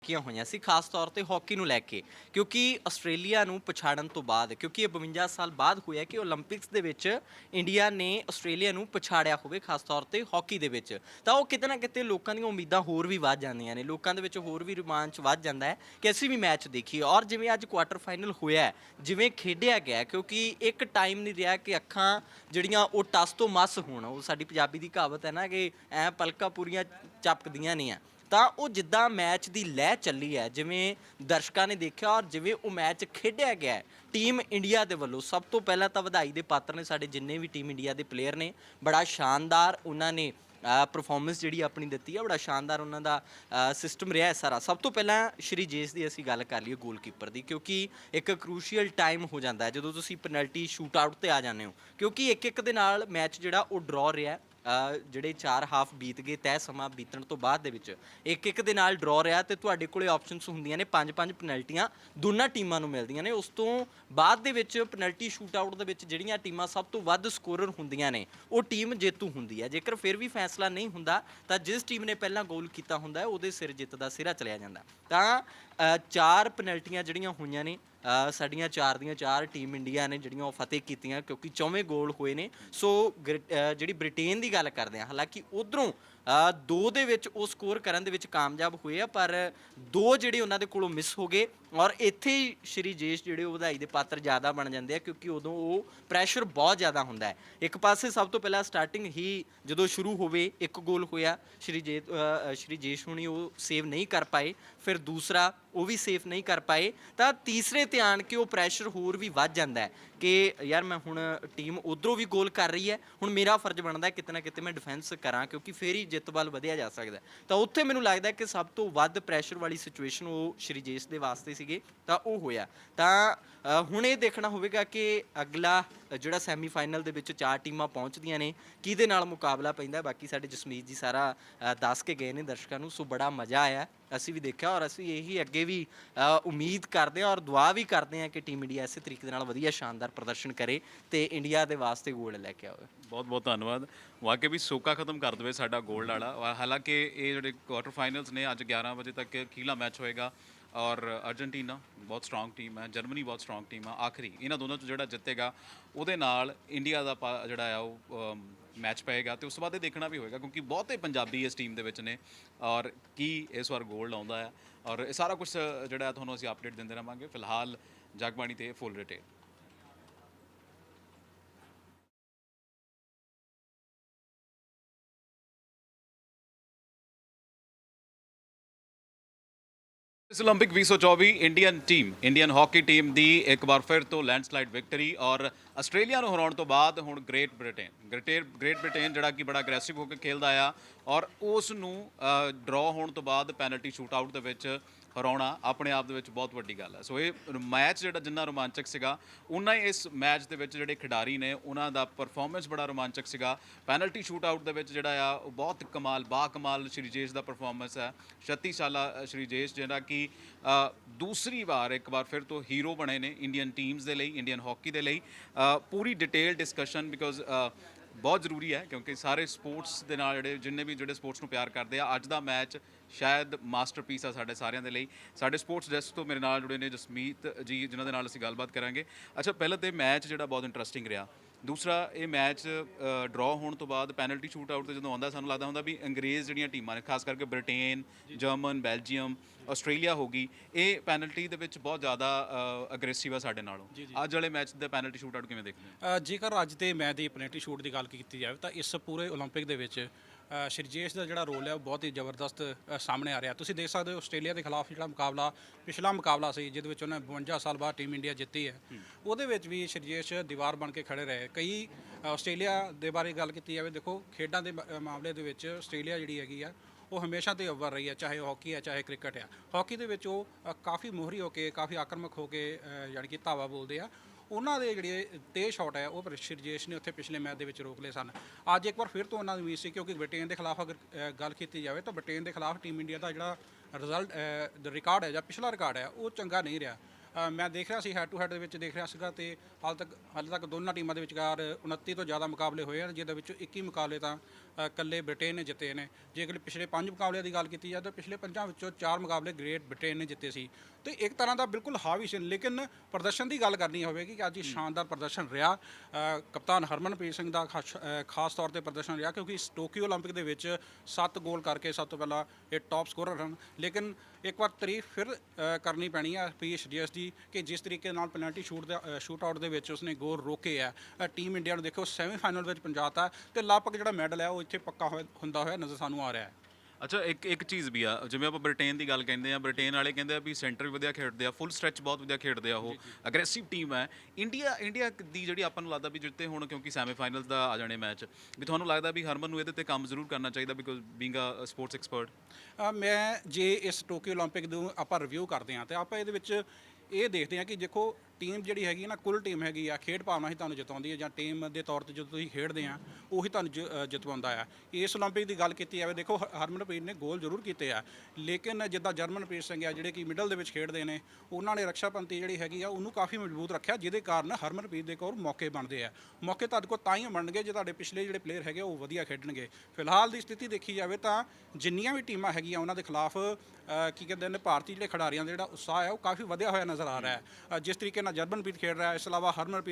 ਕੀਆਂ ਹੋਈਆਂ ਸੀ, ਖਾਸ ਤੌਰ ਤੇ ਹਾਕੀ ਨੂੰ ਲੈ ਕੇ, ਕਿਉਂਕਿ ਆਸਟ੍ਰੇਲੀਆ ਨੂੰ ਪਛਾੜਨ ਤੋਂ ਬਾਅਦ, ਕਿਉਂਕਿ ਇਹ 52 ਸਾਲ ਬਾਅਦ ਹੋਇਆ ਕਿ 올림픽ਸ ਦੇ ਵਿੱਚ ਇੰਡੀਆ ਨੇ ਆਸਟ੍ਰੇਲੀਆ ਨੂੰ ਪਛਾੜਿਆ ਹੋਵੇ, ਖਾਸ ਤੌਰ ਤੇ ਹਾਕੀ ਦੇ ਵਿੱਚ। ਤਾਂ ਉਹ ਕਿਤੇ ਨਾ ਕਿਤੇ ਲੋਕਾਂ ਦੀਆਂ ਉਮੀਦਾਂ ਹੋਰ ਵੀ ਵੱਧ ਜਾਂਦੀਆਂ ਨੇ, ਲੋਕਾਂ ਦੇ ਵਿੱਚ ਹੋਰ ਵੀ ਰੋਮਾਂਚ ਵੱਧ ਜਾਂਦਾ ਹੈ ਕਿ ਅਸੀਂ ਵੀ ਮੈਚ ਦੇਖੀਏ। ਔਰ ਜਿਵੇਂ ਅੱਜ ਕੁਆਟਰ ਫਾਈਨਲ ਹੋਇਆ ਜਿਵੇਂ ਖੇਡਿਆ ਗਿਆ ਕਿਉਂਕਿ ਇੱਕ ਟਾਈਮ ਨਹੀਂ ਰਿਹਾ ਕਿ ਅੱਖਾਂ ਜਿਹੜੀਆਂ ਉਹ ਟਸ ਤੋਂ ਮਸ ਹੋਣ, ਉਹ ਸਾਡੀ ਪੰਜਾਬੀ ਦੀ ਕਹਾਵਤ ਹੈ ਨਾ ਕਿ ਐ ਪਲਕਾਂ ਪੂਰੀਆਂ ਚਪਕਦੀਆਂ ਨਹੀਂ ਆ ਤਾਂ ਉਹ ਜਿੱਦਾਂ ਮੈਚ ਦੀ ਲਹਿ ਚੱਲੀ ਹੈ ਜਿਵੇਂ ਦਰਸ਼ਕਾਂ ਨੇ ਦੇਖਿਆ ਔਰ ਜਿਵੇਂ ਉਹ ਮੈਚ ਖੇਡਿਆ ਗਿਆ ਹੈ, ਟੀਮ ਇੰਡੀਆ ਦੇ ਵੱਲੋਂ। ਸਭ ਤੋਂ ਪਹਿਲਾਂ ਤਾਂ ਵਧਾਈ ਦੇ ਪਾਤਰ ਨੇ ਸਾਡੇ ਜਿੰਨੇ ਵੀ ਟੀਮ ਇੰਡੀਆ ਦੇ ਪਲੇਅਰ ਨੇ। ਬੜਾ ਸ਼ਾਨਦਾਰ ਉਹਨਾਂ ਨੇ ਪਰਫਾਰਮੈਂਸ ਜਿਹੜੀ ਆਪਣੀ ਦਿੱਤੀ ਹੈ ਬੜਾ ਸ਼ਾਨਦਾਰ ਉਹਨਾਂ ਦਾ ਸਿਸਟਮ ਰਿਹਾ ਹੈ ਸਾਰਾ। ਸਭ ਤੋਂ ਪਹਿਲਾਂ ਸ਼੍ਰੀ ਜੇਸ ਦੀ ਅਸੀਂ ਗੱਲ ਕਰ ਲਈਏ ਗੋਲਕੀਪਰ ਦੀ ਕਿਉਂਕਿ ਇੱਕ ਕ੍ਰੂਸ਼ੀਅਲ ਟਾਈਮ ਹੋ ਜਾਂਦਾ ਹੈ। ਜਦੋਂ ਤੁਸੀਂ ਪੈਨਲਟੀ ਸ਼ੂਟ ਆਊਟ ਤੇ ਆ ਜਾਂਦੇ ਹੋ ਕਿਉਂਕਿ ਇੱਕ ਇੱਕ ਦੇ ਨਾਲ ਮੈਚ ਜਿਹੜਾ ਉਹ ਡਰਾਅ ਰਿਹਾ ਹੈ। ਜਿਹੜੇ ਚਾਰ ਹਾਫ ਬੀਤ ਗਏ ਤੈਅ ਸਮਾਂ ਬੀਤਣ ਤੋਂ ਬਾਅਦ ਦੇ ਵਿੱਚ ਇੱਕ ਇੱਕ ਦੇ ਨਾਲ ਡਰਾਅ ਰਿਹਾ ਤੇ ਤੁਹਾਡੇ ਕੋਲੇ ਆਪਸ਼ਨਸ ਹੁੰਦੀਆਂ ਨੇ ਪੰਜ ਪੰਜ ਪੈਨਲਟੀਆਂ ਦੋਨਾਂ ਟੀਮਾਂ ਨੂੰ ਮਿਲਦੀਆਂ ਨੇ। ਉਸ ਤੋਂ ਬਾਅਦ ਦੇ ਵਿੱਚ ਪੈਨਲਟੀ ਸ਼ੂਟ ਆਊਟ ਦੇ ਵਿੱਚ ਜਿਹੜੀਆਂ ਟੀਮਾਂ ਸਭ ਤੋਂ ਵੱਧ ਸਕੋਰਰ ਹੁੰਦੀਆਂ ਨੇ, ਉਹ ਟੀਮ ਜੇਤੂ ਹੁੰਦੀ ਹੈ। ਜੇਕਰ ਫਿਰ ਵੀ ਫੈਸਲਾ ਨਹੀਂ ਹੁੰਦਾ, ਤਾਂ ਜਿਸ ਟੀਮ ਨੇ ਪਹਿਲਾਂ ਗੋਲ ਕੀਤਾ ਹੁੰਦਾ ਉਹਦੇ ਸਿਰ ਜਿੱਤ ਦਾ ਸਿਰਾ ਚਲਿਆ ਜਾਂਦਾ। ਤਾਂ ਚਾਰ ਪੈਨਲਟੀਆਂ ਜਿਹੜੀਆਂ ਹੋਈਆਂ ਨੇ ਅ, ਸਾਡੀਆਂ ਚਾਰ ਦੀਆਂ ਚਾਰ ਟੀਮ ਇੰਡੀਆ ਨੇ ਜਿਹੜੀਆਂ ਉਹ ਫਤਿਹ ਕੀਤੀਆਂ ਕਿਉਂਕਿ ਚੌਵੇਂ ਗੋਲ ਹੋਏ ਨੇ। ਸੋ ਗ੍ਰਿ- ਅ, ਜਿਹੜੀ ਬ੍ਰਿਟੇਨ ਦੀ ਗੱਲ ਕਰਦੇ ਆ ਹਾਲਾਂਕਿ ਉਧਰੋਂ ਦੋ ਦੇ ਵਿੱਚ ਉਹ ਸਕੋਰ ਕਰਨ ਦੇ ਵਿੱਚ ਕਾਮਯਾਬ ਹੋਏ ਆ ਪਰ ਦੋ ਜਿਹੜੇ ਉਹਨਾਂ ਦੇ ਕੋਲੋਂ ਮਿਸ ਹੋ ਗਏ ਔਰ ਇੱਥੇ ਹੀ ਸ਼੍ਰੀ ਜੇਸ਼ ਜਿਹੜੇ ਉਹ ਵਧਾਈ ਦੇ ਪਾਤਰ ਜ਼ਿਆਦਾ ਬਣ ਜਾਂਦੇ ਆ, ਕਿਉਂਕਿ ਉਦੋਂ ਉਹ ਪ੍ਰੈਸ਼ਰ ਬਹੁਤ ਜ਼ਿਆਦਾ ਹੁੰਦਾ ਹੈ। ਇੱਕ ਪਾਸੇ ਸਭ ਤੋਂ ਪਹਿਲਾਂ ਸਟਾਰਟਿੰਗ ਹੀ ਜਦੋਂ ਸ਼ੁਰੂ ਹੋਵੇ, ਇੱਕ ਗੋਲ ਹੋਇਆ, ਸ਼੍ਰੀ ਜੇ ਸ਼੍ਰੀ ਜੇਸ਼ ਹੁਣੀ ਉਹ ਸੇਵ ਨਹੀਂ ਕਰ ਪਾਏ, ਫਿਰ ਦੂਸਰਾ ਉਹ ਵੀ ਸੇਫ ਨਹੀਂ ਕਰ ਪਾਏ, ਤਾਂ ਤੀਸਰੇ ਤੇ ਆਣ ਕੇ ਉਹ ਪ੍ਰੈਸ਼ਰ ਹੋਰ ਵੀ ਵੱਧ ਜਾਂਦਾ ਹੈ ਕਿ ਯਾਰ ਮੈਂ ਹੁਣ ਟੀਮ ਉਧਰੋਂ ਵੀ ਗੋਲ ਕਰ ਰਹੀ ਹੈ, ਹੁਣ ਮੇਰਾ ਫਰਜ਼ ਬਣਦਾ ਕਿਤੇ ਨਾ ਕਿਤੇ ਮੈਂ ਡਿਫੈਂਸ ਕਰਾਂ, ਕਿਉਂਕਿ ਫੇਰ ਹੀ ਜਿੱਤ ਵੱਲ ਵਧਿਆ ਜਾ ਸਕਦਾ ਤਾਂ ਉੱਥੇ ਮੈਨੂੰ ਲੱਗਦਾ ਕਿ ਸਭ ਤੋਂ ਵੱਧ ਪ੍ਰੈਸ਼ਰ ਵਾਲੀ ਸਿਚੁਏਸ਼ਨ ਉਹ ਸ਼੍ਰੀ ਜੇਸ ਦੇ ਵਾਸਤੇ ਸੀਗੇ ਤਾਂ ਉਹ ਹੋਇਆ। ਤਾਂ ਹੁਣ ਇਹ ਦੇਖਣਾ ਹੋਵੇਗਾ ਕਿ ਅਗਲਾ ਅ, ਜਿਹੜਾ ਸੈਮੀਫਾਈਨਲ ਦੇ ਵਿੱਚ ਚਾਰ ਟੀਮਾਂ ਪਹੁੰਚਦੀਆਂ ਨੇ ਕਿਹਦੇ ਨਾਲ ਮੁਕਾਬਲਾ ਪੈਂਦਾ। ਬਾਕੀ ਸਾਡੇ ਜਸਮੀਤ ਜੀ ਸਾਰਾ ਦੱਸ ਕੇ ਗਏ ਨੇ ਦਰਸ਼ਕਾਂ ਨੂੰ ਸੋ ਬੜਾ ਮਜ਼ਾ ਆਇਆ। ਅਸੀਂ ਵੀ ਦੇਖਿਆ ਔਰ ਅਸੀਂ ਇਹੀ ਅੱਗੇ ਵੀ ਉਮੀਦ ਕਰਦੇ ਹਾਂ ਔਰ ਦੁਆ ਵੀ ਕਰਦੇ ਹਾਂ ਕਿ ਟੀਮ ਇੰਡੀਆ ਇਸੇ ਤਰੀਕੇ ਦੇ ਨਾਲ ਵਧੀਆ ਸ਼ਾਨਦਾਰ ਪ੍ਰਦਰਸ਼ਨ ਕਰੇ ਤੇ ਇੰਡੀਆ ਦੇ ਵਾਸਤੇ ਗੋਲਡ ਲੈ ਕੇ ਆਵੇ। ਬਹੁਤ ਬਹੁਤ ਧੰਨਵਾਦ। ਵਾਕਈ ਵੀ ਸੋਕਾ ਖਤਮ ਕਰ ਦੇਵੇ ਸਾਡਾ ਗੋਲਡ ਵਾਲਾ। ਹਾਲਾਂਕਿ ਇਹ ਜਿਹੜੇ ਕੁਆਟਰ ਫਾਈਨਲਸ ਨੇ ਅੱਜ 11 ਵਜੇ ਤੱਕ ਅਖੀਲਾ ਮੈਚ ਹੋਏਗਾ। ਔਰ ਅਰਜنٹੀਨਾ ਬਹੁਤ ਸਟਰੋਂਗ ਟੀਮ ਹੈ, ਜਰਮਨੀ ਬਹੁਤ ਸਟਰੋਂਗ ਟੀਮ ਹੈ ਆਖਰੀ। ਇਹਨਾਂ ਦੋਨਾਂ ਚੋਂ ਜਿਹੜਾ ਜਿੱਤੇਗਾ, ਉਹਦੇ ਨਾਲ ਇੰਡੀਆ ਦਾ ਪਾ- ਜਿਹੜਾ ਆ, ਉਹ ਮੈਚ ਪਏਗਾ ਤੇ ਉਸ ਤੋਂ ਬਾਅਦ ਇਹ ਦੇਖਣਾ ਵੀ ਹੋਏਗਾ ਕਿਉਂਕਿ ਬਹੁਤੇ ਪੰਜਾਬੀ ਇਸ ਟੀਮ ਦੇ ਵਿੱਚ ਨੇ ਔਰ ਕੀ ਇਸ ਵਾਰ ਗੋਲਡ ਆਉਂਦਾ ਹੈ ਔਰ ਇਹ ਸਾਰਾ ਕੁਝ ਜਿਹੜਾ ਤੁਹਾਨੂੰ ਅਸੀਂ ਅਪਡੇਟ ਦਿੰਦੇ ਰਹਾਂਗੇ। ਫਿਲਹਾਲ, ਜਗਬਾਣੀ ਤੇ full retail ਇਸ 올림픽 2024 Indian team Indian hockey team ਦੀ ਇੱਕ ਵਾਰ ਫਿਰ ਤੋਂ ਲੈਂਡਸਲਾਈਡ ਵਿਕਟਰੀ ਔਰ ਆਸਟ੍ਰੇਲੀਆ ਨੂੰ ਹਰਾਉਣ ਤੋਂ ਬਾਅਦ ਹੁਣ great Britain great great Britain ਜਿਹੜਾ ਕਿ ਬੜਾ ਅਗਰੈਸਿਵ ਹੋ ਕੇ ਖੇਲਦਾ ਆ ਔਰ ਉਸ ਨੂੰ ਡਰਾਅ ਹੋਣ ਤੋਂ ਬਾਅਦ ਪੈਨਲਟੀ ਸ਼ੂਟ ਆਊਟ ਦੇ ਵਿੱਚ ਹਰਾਉਣਾ ਆਪਣੇ ਆਪ ਦੇ ਵਿੱਚ ਬਹੁਤ ਵੱਡੀ ਗੱਲ ਹੈ। ਸੋ ਇਹ ਮੈਚ ਜਿਹੜਾ ਜਿੰਨਾ ਰੋਮਾਂਚਕ ਸੀਗਾ ਉਨਾ ਹੀ ਇਸ ਮੈਚ ਦੇ ਵਿੱਚ ਜਿਹੜੇ ਖਿਡਾਰੀ ਨੇ ਉਹਨਾਂ ਦਾ ਪਰਫਾਰਮੈਂਸ ਬੜਾ ਰੋਮਾਂਚਕ ਸੀਗਾ। ਪੈਨਲਟੀ ਸ਼ੂਟ ਆਊਟ ਦੇ ਵਿੱਚ ਜਿਹੜਾ ਆ ਉਹ ਬਹੁਤ ਕਮਾਲ ਬਾ ਕਮਾਲ ਸ਼੍ਰੀ ਜੇਸ਼ ਦਾ ਪਰਫਾਰਮੈਂਸ ਹੈ। 36 ਸਾਲਾ ਅ, ਜਿਹੜਾ ਕਿ ਦੂਸਰੀ ਵਾਰ ਇੱਕ ਵਾਰ ਫਿਰ ਤੋਂ ਹੀਰੋ ਬਣੇ ਨੇ ਇੰਡੀਅਨ ਟੀਮਸ ਦੇ ਲਈ ਇੰਡੀਅਨ ਹਾਕੀ ਦੇ ਲਈ। ਪੂਰੀ ਡਿਟੇਲ ਡਿਸਕਸ਼ਨ ਬਿਕੋਜ਼ ਬਹੁਤ ਜ਼ਰੂਰੀ ਹੈ ਕਿਉਂਕਿ ਸਾਰੇ ਸਪੋਰਟਸ ਦੇ ਨਾਲ ਜਿਹੜੇ ਜਿੰਨੇ ਵੀ ਜਿਹੜੇ ਸਪੋਰਟਸ ਨੂੰ ਪਿਆਰ ਕਰਦੇ ਆ ਅੱਜ ਦਾ ਮੈਚ ਸ਼ਾਇਦ ਮਾਸਟਰਪੀਸ ਆ ਸਾਡੇ ਸਾਰਿਆਂ ਦੇ ਲਈ ਸਾਡੇ ਸਪੋਰਟਸ ਡੈਸਕ ਤੋਂ ਮੇਰੇ ਨਾਲ ਜੁੜੇ ਨੇ ਜਸਮੀਤ ਜੀ ਜਿਨ੍ਹਾਂ ਦੇ ਨਾਲ ਅਸੀਂ ਗੱਲਬਾਤ ਕਰਾਂਗੇ ਅੱਛਾ ਪਹਿਲਾਂ ਤੇ ਮੈਚ ਜਿਹੜਾ ਬਹੁਤ ਇੰਟਰਸਟਿੰਗ ਰਿਹਾ ਦੂਸਰਾ ਇਹ ਮੈਚ ਡਰਾਅ ਹੋਣ ਤੋਂ ਬਾਅਦ ਪੈਨਲਟੀ ਸ਼ੂਟ ਆਊਟ ਤੇ ਜਦੋਂ ਆਉਂਦਾ ਸਾਨੂੰ ਲੱਗਦਾ ਹੁੰਦਾ ਵੀ ਅੰਗਰੇਜ਼ ਜਿਹੜੀਆਂ ਟੀਮਾਂ ਨੇ ਖਾਸ ਕਰਕੇ ਬ੍ਰਿਟੇਨ ਜਰਮਨ ਬੈਲਜੀਅਮ ਆਸਟ੍ਰੇਲੀਆ ਹੋ ਗਈ ਇਹ ਪੈਨਲਟੀ ਦੇ ਵਿੱਚ ਬਹੁਤ ਜ਼ਿਆਦਾ ਅਗਰੈਸਿਵ ਆ ਸਾਡੇ ਨਾਲੋਂ ਅੱਜ ਵਾਲੇ ਮੈਚ ਦਾ ਪੈਨਲਟੀ ਸ਼ੂਟ ਆਊਟ ਕਿਵੇਂ ਦੇਖਦੇ ਹੋ ਅ, ਜੇਕਰ ਅੱਜ ਦੇ ਮੈਚ ਦੀ ਪੈਨਲਟੀ ਸ਼ੂਟ ਦੀ ਗੱਲ ਕੀਤੀ ਜਾਵੇ ਤਾਂ ਇਸ ਪੂਰੇ 올림픽 ਦੇ ਵਿੱਚ ਅ, ਸ਼੍ਰੀਜੇਸ਼ ਦਾ ਜਿਹੜਾ ਰੋਲ ਹੈ ਉਹ ਬਹੁਤ ਹੀ ਜ਼ਬਰਦਸਤ ਅ, ਸਾਹਮਣੇ ਆ ਰਿਹਾ। ਤੁਸੀਂ ਦੇਖ ਸਕਦੇ ਹੋ ਆਸਟ੍ਰੇਲੀਆ ਦੇ ਖਿਲਾਫ ਜਿਹੜਾ ਮੁਕਾਬਲਾ ਪਿਛਲਾ ਮੁਕਾਬਲਾ ਸੀ ਜਿਹਦੇ ਵਿੱਚ ਉਹਨੇ 52 ਸਾਲ ਬਾਅਦ ਟੀਮ ਇੰਡੀਆ ਜਿੱਤੀ ਹੈ। ਉਹਦੇ ਵਿੱਚ ਵੀ ਸ਼੍ਰੀਜੇਸ਼ ਦੀਵਾਰ ਬਣ ਕੇ ਖੜੇ ਰਹੇ। ਕਈ ਅ, ਆਸਟ੍ਰੇਲੀਆ ਦੇ ਬਾਰੇ ਗੱਲ ਕੀਤੀ ਜਾਵੇ ਦੇਖੋ ਖੇਡਾਂ ਦੇ ਮ- ਅ, ਮਾਮਲੇ ਦੇ ਵਿੱਚ ਆਸਟ੍ਰੇਲੀਆ ਜਿਹੜੀ ਹੈਗੀ ਆ ਉਹ ਹਮੇਸ਼ਾ ਤੇ ਅੱਵਲ ਰਹੀ ਹੈ ਚਾਹੇ ਹਾਕੀ ਹੈ ਚਾਹੇ ਕ੍ਰਿਕਟ ਹੈ। ਹਾਕੀ ਦੇ ਵਿੱਚ ਉਹ ਅ, ਕਾਫੀ ਮੋਹਰੀ ਹੋ ਕੇ ਕਾਫੀ ਆਕਰਮਕ ਹੋ ਕੇ ਅ, ਯਾਨੀ ਕਿ ਧਾਵਾ ਬੋਲਦੇ ਆ। ਉਹਨਾਂ ਦੇ ਜਿਹੜੇ ਤੇਜ਼ ਸ਼ਾਟ ਹੈ, ਉਹ ਸ਼ਿਰਜੇਸ਼ ਨੇ ਉੱਥੇ ਪਿਛਲੇ ਮੈਚ ਦੇ ਵਿੱਚ ਰੋਕ ਲਏ ਸਨ। ਅੱਜ ਇੱਕ ਵਾਰ ਫਿਰ ਤੋਂ ਉਹਨਾਂ ਦੀ ਉਮੀਦ ਸੀ, ਕਿਉਂਕਿ ਬ੍ਰਿਟੇਨ ਦੇ ਖਿਲਾਫ ਅਗਰ ਗੱਲ ਕੀਤੀ ਜਾਵੇ ਤਾਂ ਬ੍ਰਿਟੇਨ ਦੇ ਖਿਲਾਫ ਟੀਮ ਇੰਡੀਆ ਦਾ ਜਿਹੜਾ ਰਿਜ਼ਲਟ ਰਿਕਾਰਡ ਹੈ ਜਾਂ ਪਿਛਲਾ ਰਿਕਾਰਡ ਹੈ, ਉਹ ਚੰਗਾ ਨਹੀਂ ਰਿਹਾ। ਮੈਂ ਦੇਖ ਰਿਹਾ ਸੀ ਹੈਡ ਟੂ ਹੈਡ ਦੇ ਵਿੱਚ ਦੇਖ ਰਿਹਾ ਸੀਗਾ ਤੇ ਹਾਲ ਤੱਕ, ਹਾਲੇ ਤੱਕ ਦੋਨਾਂ ਟੀਮਾਂ ਦੇ ਵਿਚਕਾਰ 29 ਤੋਂ ਜ਼ਿਆਦਾ ਮੁਕਾਬਲੇ ਹੋਏ ਹਨ, ਜਿਹਦੇ ਵਿੱਚੋਂ 21 ਮੁਕਾਬਲੇ ਤਾਂ ਇਕੱਲੇ ਬ੍ਰਿਟੇਨ ਨੇ ਜਿੱਤੇ ਨੇ ਜੇ ਅਗਲੇ ਪਿਛਲੇ 5 ਮੁਕਾਬਲਿਆਂ ਦੀ ਗੱਲ ਕੀਤੀ ਜਾਏ ਤਾਂ ਪਿਛਲੇ ਪੰਜਾਂ ਵਿੱਚੋਂ 4 ਮੁਕਾਬਲੇ ਗ੍ਰੇਟ ਬ੍ਰਿਟੇਨ ਨੇ ਜਿੱਤੇ ਸੀ ਤੇ ਇੱਕ ਤਰ੍ਹਾਂ ਦਾ ਬਿਲਕੁਲ ਹਾਵੀ ਸੀ ਲੇਕਿਨ ਪ੍ਰਦਰਸ਼ਨ ਦੀ ਗੱਲ ਕਰਨੀ ਹੋਵੇਗੀ ਕਿ ਅੱਜ ਇਹ ਸ਼ਾਨਦਾਰ ਪ੍ਰਦਰਸ਼ਨ ਰਿਹਾ ਅ, ਕਪਤਾਨ ਹਰਮਨਪ੍ਰੀਤ ਸਿੰਘ ਦਾ ਖਾਸ ਅ, ਖਾਸ ਤੌਰ ਤੇ ਪ੍ਰਦਰਸ਼ਨ ਰਿਹਾ ਕਿਉਂਕਿ ਇਸ ਟੋਕੀਓ 올림픽 ਦੇ ਵਿੱਚ 7 ਗੋਲ ਕਰਕੇ ਸਭ ਤੋਂ ਪਹਿਲਾਂ ਇਹ ਟਾਪ ਸਕੋਰਰ ਹਨ ਲੇਕਿਨ ਇੱਕ ਵਾਰ ਤਾਰੀਫ ਫਿਰ ਅ, ਕਰਨੀ ਪੈਣੀ ਹੈ ਪੀਐਸਜੀਐਸ ਦੀ ਕਿ ਜਿਸ ਤਰੀਕੇ ਨਾਲ ਪੈਨਲਟੀ ਸ਼ੂਟ ਦਾ ਸ਼ੂਟ ਆਊਟ ਦੇ ਵਿੱਚ ਉਸਨੇ ਗੋਲ ਰੋਕੇ ਆ ਅ, ਟੀਮ ਇੰਡੀਆ ਨੂੰ ਦੇਖੋ ਸੈਮੀਫਾਈਨਲ ਵਿੱਚ ਪਹੁੰਚਾਤਾ ਤੇ ਲਗਭਗ ਜਿਹੜਾ ਮੈਡਲ ਹੈ ਉਹ ਇੱਥੇ ਪੱਕਾ ਹੋਇਆ- ਹੁੰਦਾ ਹੋਇਆ ਨਜ਼ਰ ਸਾਨੂੰ ਆ ਰਿਹਾ ਹੈ ਅੱਛਾ ਇੱਕ ਇੱਕ ਚੀਜ਼ ਵੀ ਆ ਜਿਵੇਂ ਆਪਾਂ ਬ੍ਰਿਟੇਨ ਦੀ ਗੱਲ ਕਹਿੰਦੇ ਆ ਬ੍ਰਿਟੇਨ ਵਾਲੇ ਕਹਿੰਦੇ ਆ ਵੀ ਸੈਂਟਰ ਵੀ ਵਧੀਆ ਖੇਡਦੇ ਆ ਫੁੱਲ ਸਟ੍ਰੈਚ ਬਹੁਤ ਵਧੀਆ ਖੇਡਦੇ ਆ ਉਹ ਅਗਰੈਸਿਵ ਟੀਮ ਹੈ ਇੰਡੀਆ ਇੰਡੀਆ ਦੀ ਜਿਹੜੀ ਆਪਾਂ ਨੂੰ ਲੱਗਦਾ ਵੀ ਜਿੱਤੇ ਹੁਣ ਕਿਉਂਕਿ ਸੈਮੀਫਾਈਨਲਸ ਦਾ ਆ ਜਾਣੇ ਮੈਚ ਵੀ ਤੁਹਾਨੂੰ ਲੱਗਦਾ ਵੀ ਹਰਮਨ ਨੂੰ ਇਹਦੇ ਤੇ ਕੰਮ ਜ਼ਰੂਰ ਕਰਨਾ ਚਾਹੀਦਾ because being uh sports expert uh, ਮੈਂ ਜੇ ਇਸ ਟੋਕੀਓ 올림픽 ਨੂੰ ਆਪਾਂ ਰਿਵਿਊ ਕਰਦੇ ਹਾਂ ਤੇ ਆਪਾਂ ਇਹਦੇ ਵਿੱਚ ਇਹ ਦੇਖਦੇ ਹਾਂ ਕਿ ਦੇਖੋ ਟੀਮ ਜਿਹੜੀ ਹੈਗੀ ਹੈ ਨਾ ਕੁੱਲ ਟੀਮ ਹੈਗੀ ਆ ਖੇਡ ਭਾਵਨਾ ਹੀ ਤੁਹਾਨੂੰ ਜਿਤਾਉਂਦੀ ਹੈ ਜਾਂ ਟੀਮ ਦੇ ਤੌਰ ਤੇ ਜਦੋਂ ਤੁਸੀਂ ਖੇਡਦੇ ਆ ਉਹੀ ਤੁਹਾਨੂੰ ਜ- ਅ, ਜਿਤਵਾਉਂਦਾ ਆ ਇਸ 올림픽 ਦੀ ਗੱਲ ਕੀਤੀ ਜਾਵੇ ਦੇਖੋ ਹ- ਹਰਮਨਪ੍ਰੀਤ ਨੇ ਗੋਲ ਜ਼ਰੂਰ ਕੀਤੇ ਆ ਲੇਕਿਨ ਜਿੱਦਾਂ ਜਰਮਨਪ੍ਰੀਤ ਸਿੰਘ ਆ ਜਿਹੜੇ ਕਿ ਮਿਡਲ ਦੇ ਵਿੱਚ ਖੇਡਦੇ ਨੇ ਉਹਨਾਂ ਨੇ ਰਕਸ਼ਾ ਪੰਤੀ ਜਿਹੜੀ ਹੈਗੀ ਆ ਉਹਨੂੰ ਕਾਫੀ ਮਜ਼ਬੂਤ ਰੱਖਿਆ ਜਿਹਦੇ ਕਾਰਨ ਹਰਮਨਪ੍ਰੀਤ ਦੇ ਕੋਲ ਮੌਕੇ ਬਣਦੇ ਆ ਮੌਕੇ ਤੁਹਾਡੇ ਕੋਲ ਤਾਂ ਹੀ ਬਣਨਗੇ ਜੇ ਤੁਹਾਡੇ ਪਿਛਲੇ ਜਿਹੜੇ ਪਲੇਅਰ ਹੈਗੇ ਉਹ ਵਧੀਆ ਖੇਡਣਗੇ ਫਿਲਹਾਲ ਦੀ ਸਥਿਤੀ ਦੇਖੀ ਜਾਵੇ ਤਾਂ ਜਿੰਨੀਆਂ ਵੀ ਟੀਮਾਂ ਹੈਗੀਆਂ ਉਹਨਾਂ ਦੇ ਖਿਲਾਫ ਅ, ਕੀ ਕਹਿੰਦੇ ਨੇ ਭਾਰਤੀ ਜਿਹੜੇ ਖਿਡਾਰੀਆਂ ਦਾ ਜਿਹੜਾ ਉਤਸ਼ਾਹ ਹੈ ਉਹ ਕਾਫੀ ਵਧਿਆ ਹੋਇਆ ਨਜ਼ਰ ਆ ਰਿਹਾ ਹੈ ਅ, ਜਿਸ ਤਰੀਕੇ ਨਾਲ ਜਰਮਨਪ੍ਰੀਤ ਖੇਡ ਰਿਹਾ ਹੈ। ਇਸ ਤੋਂ ਇਲਾਵਾ ਹਰਮਨਪ੍ਰੀਤ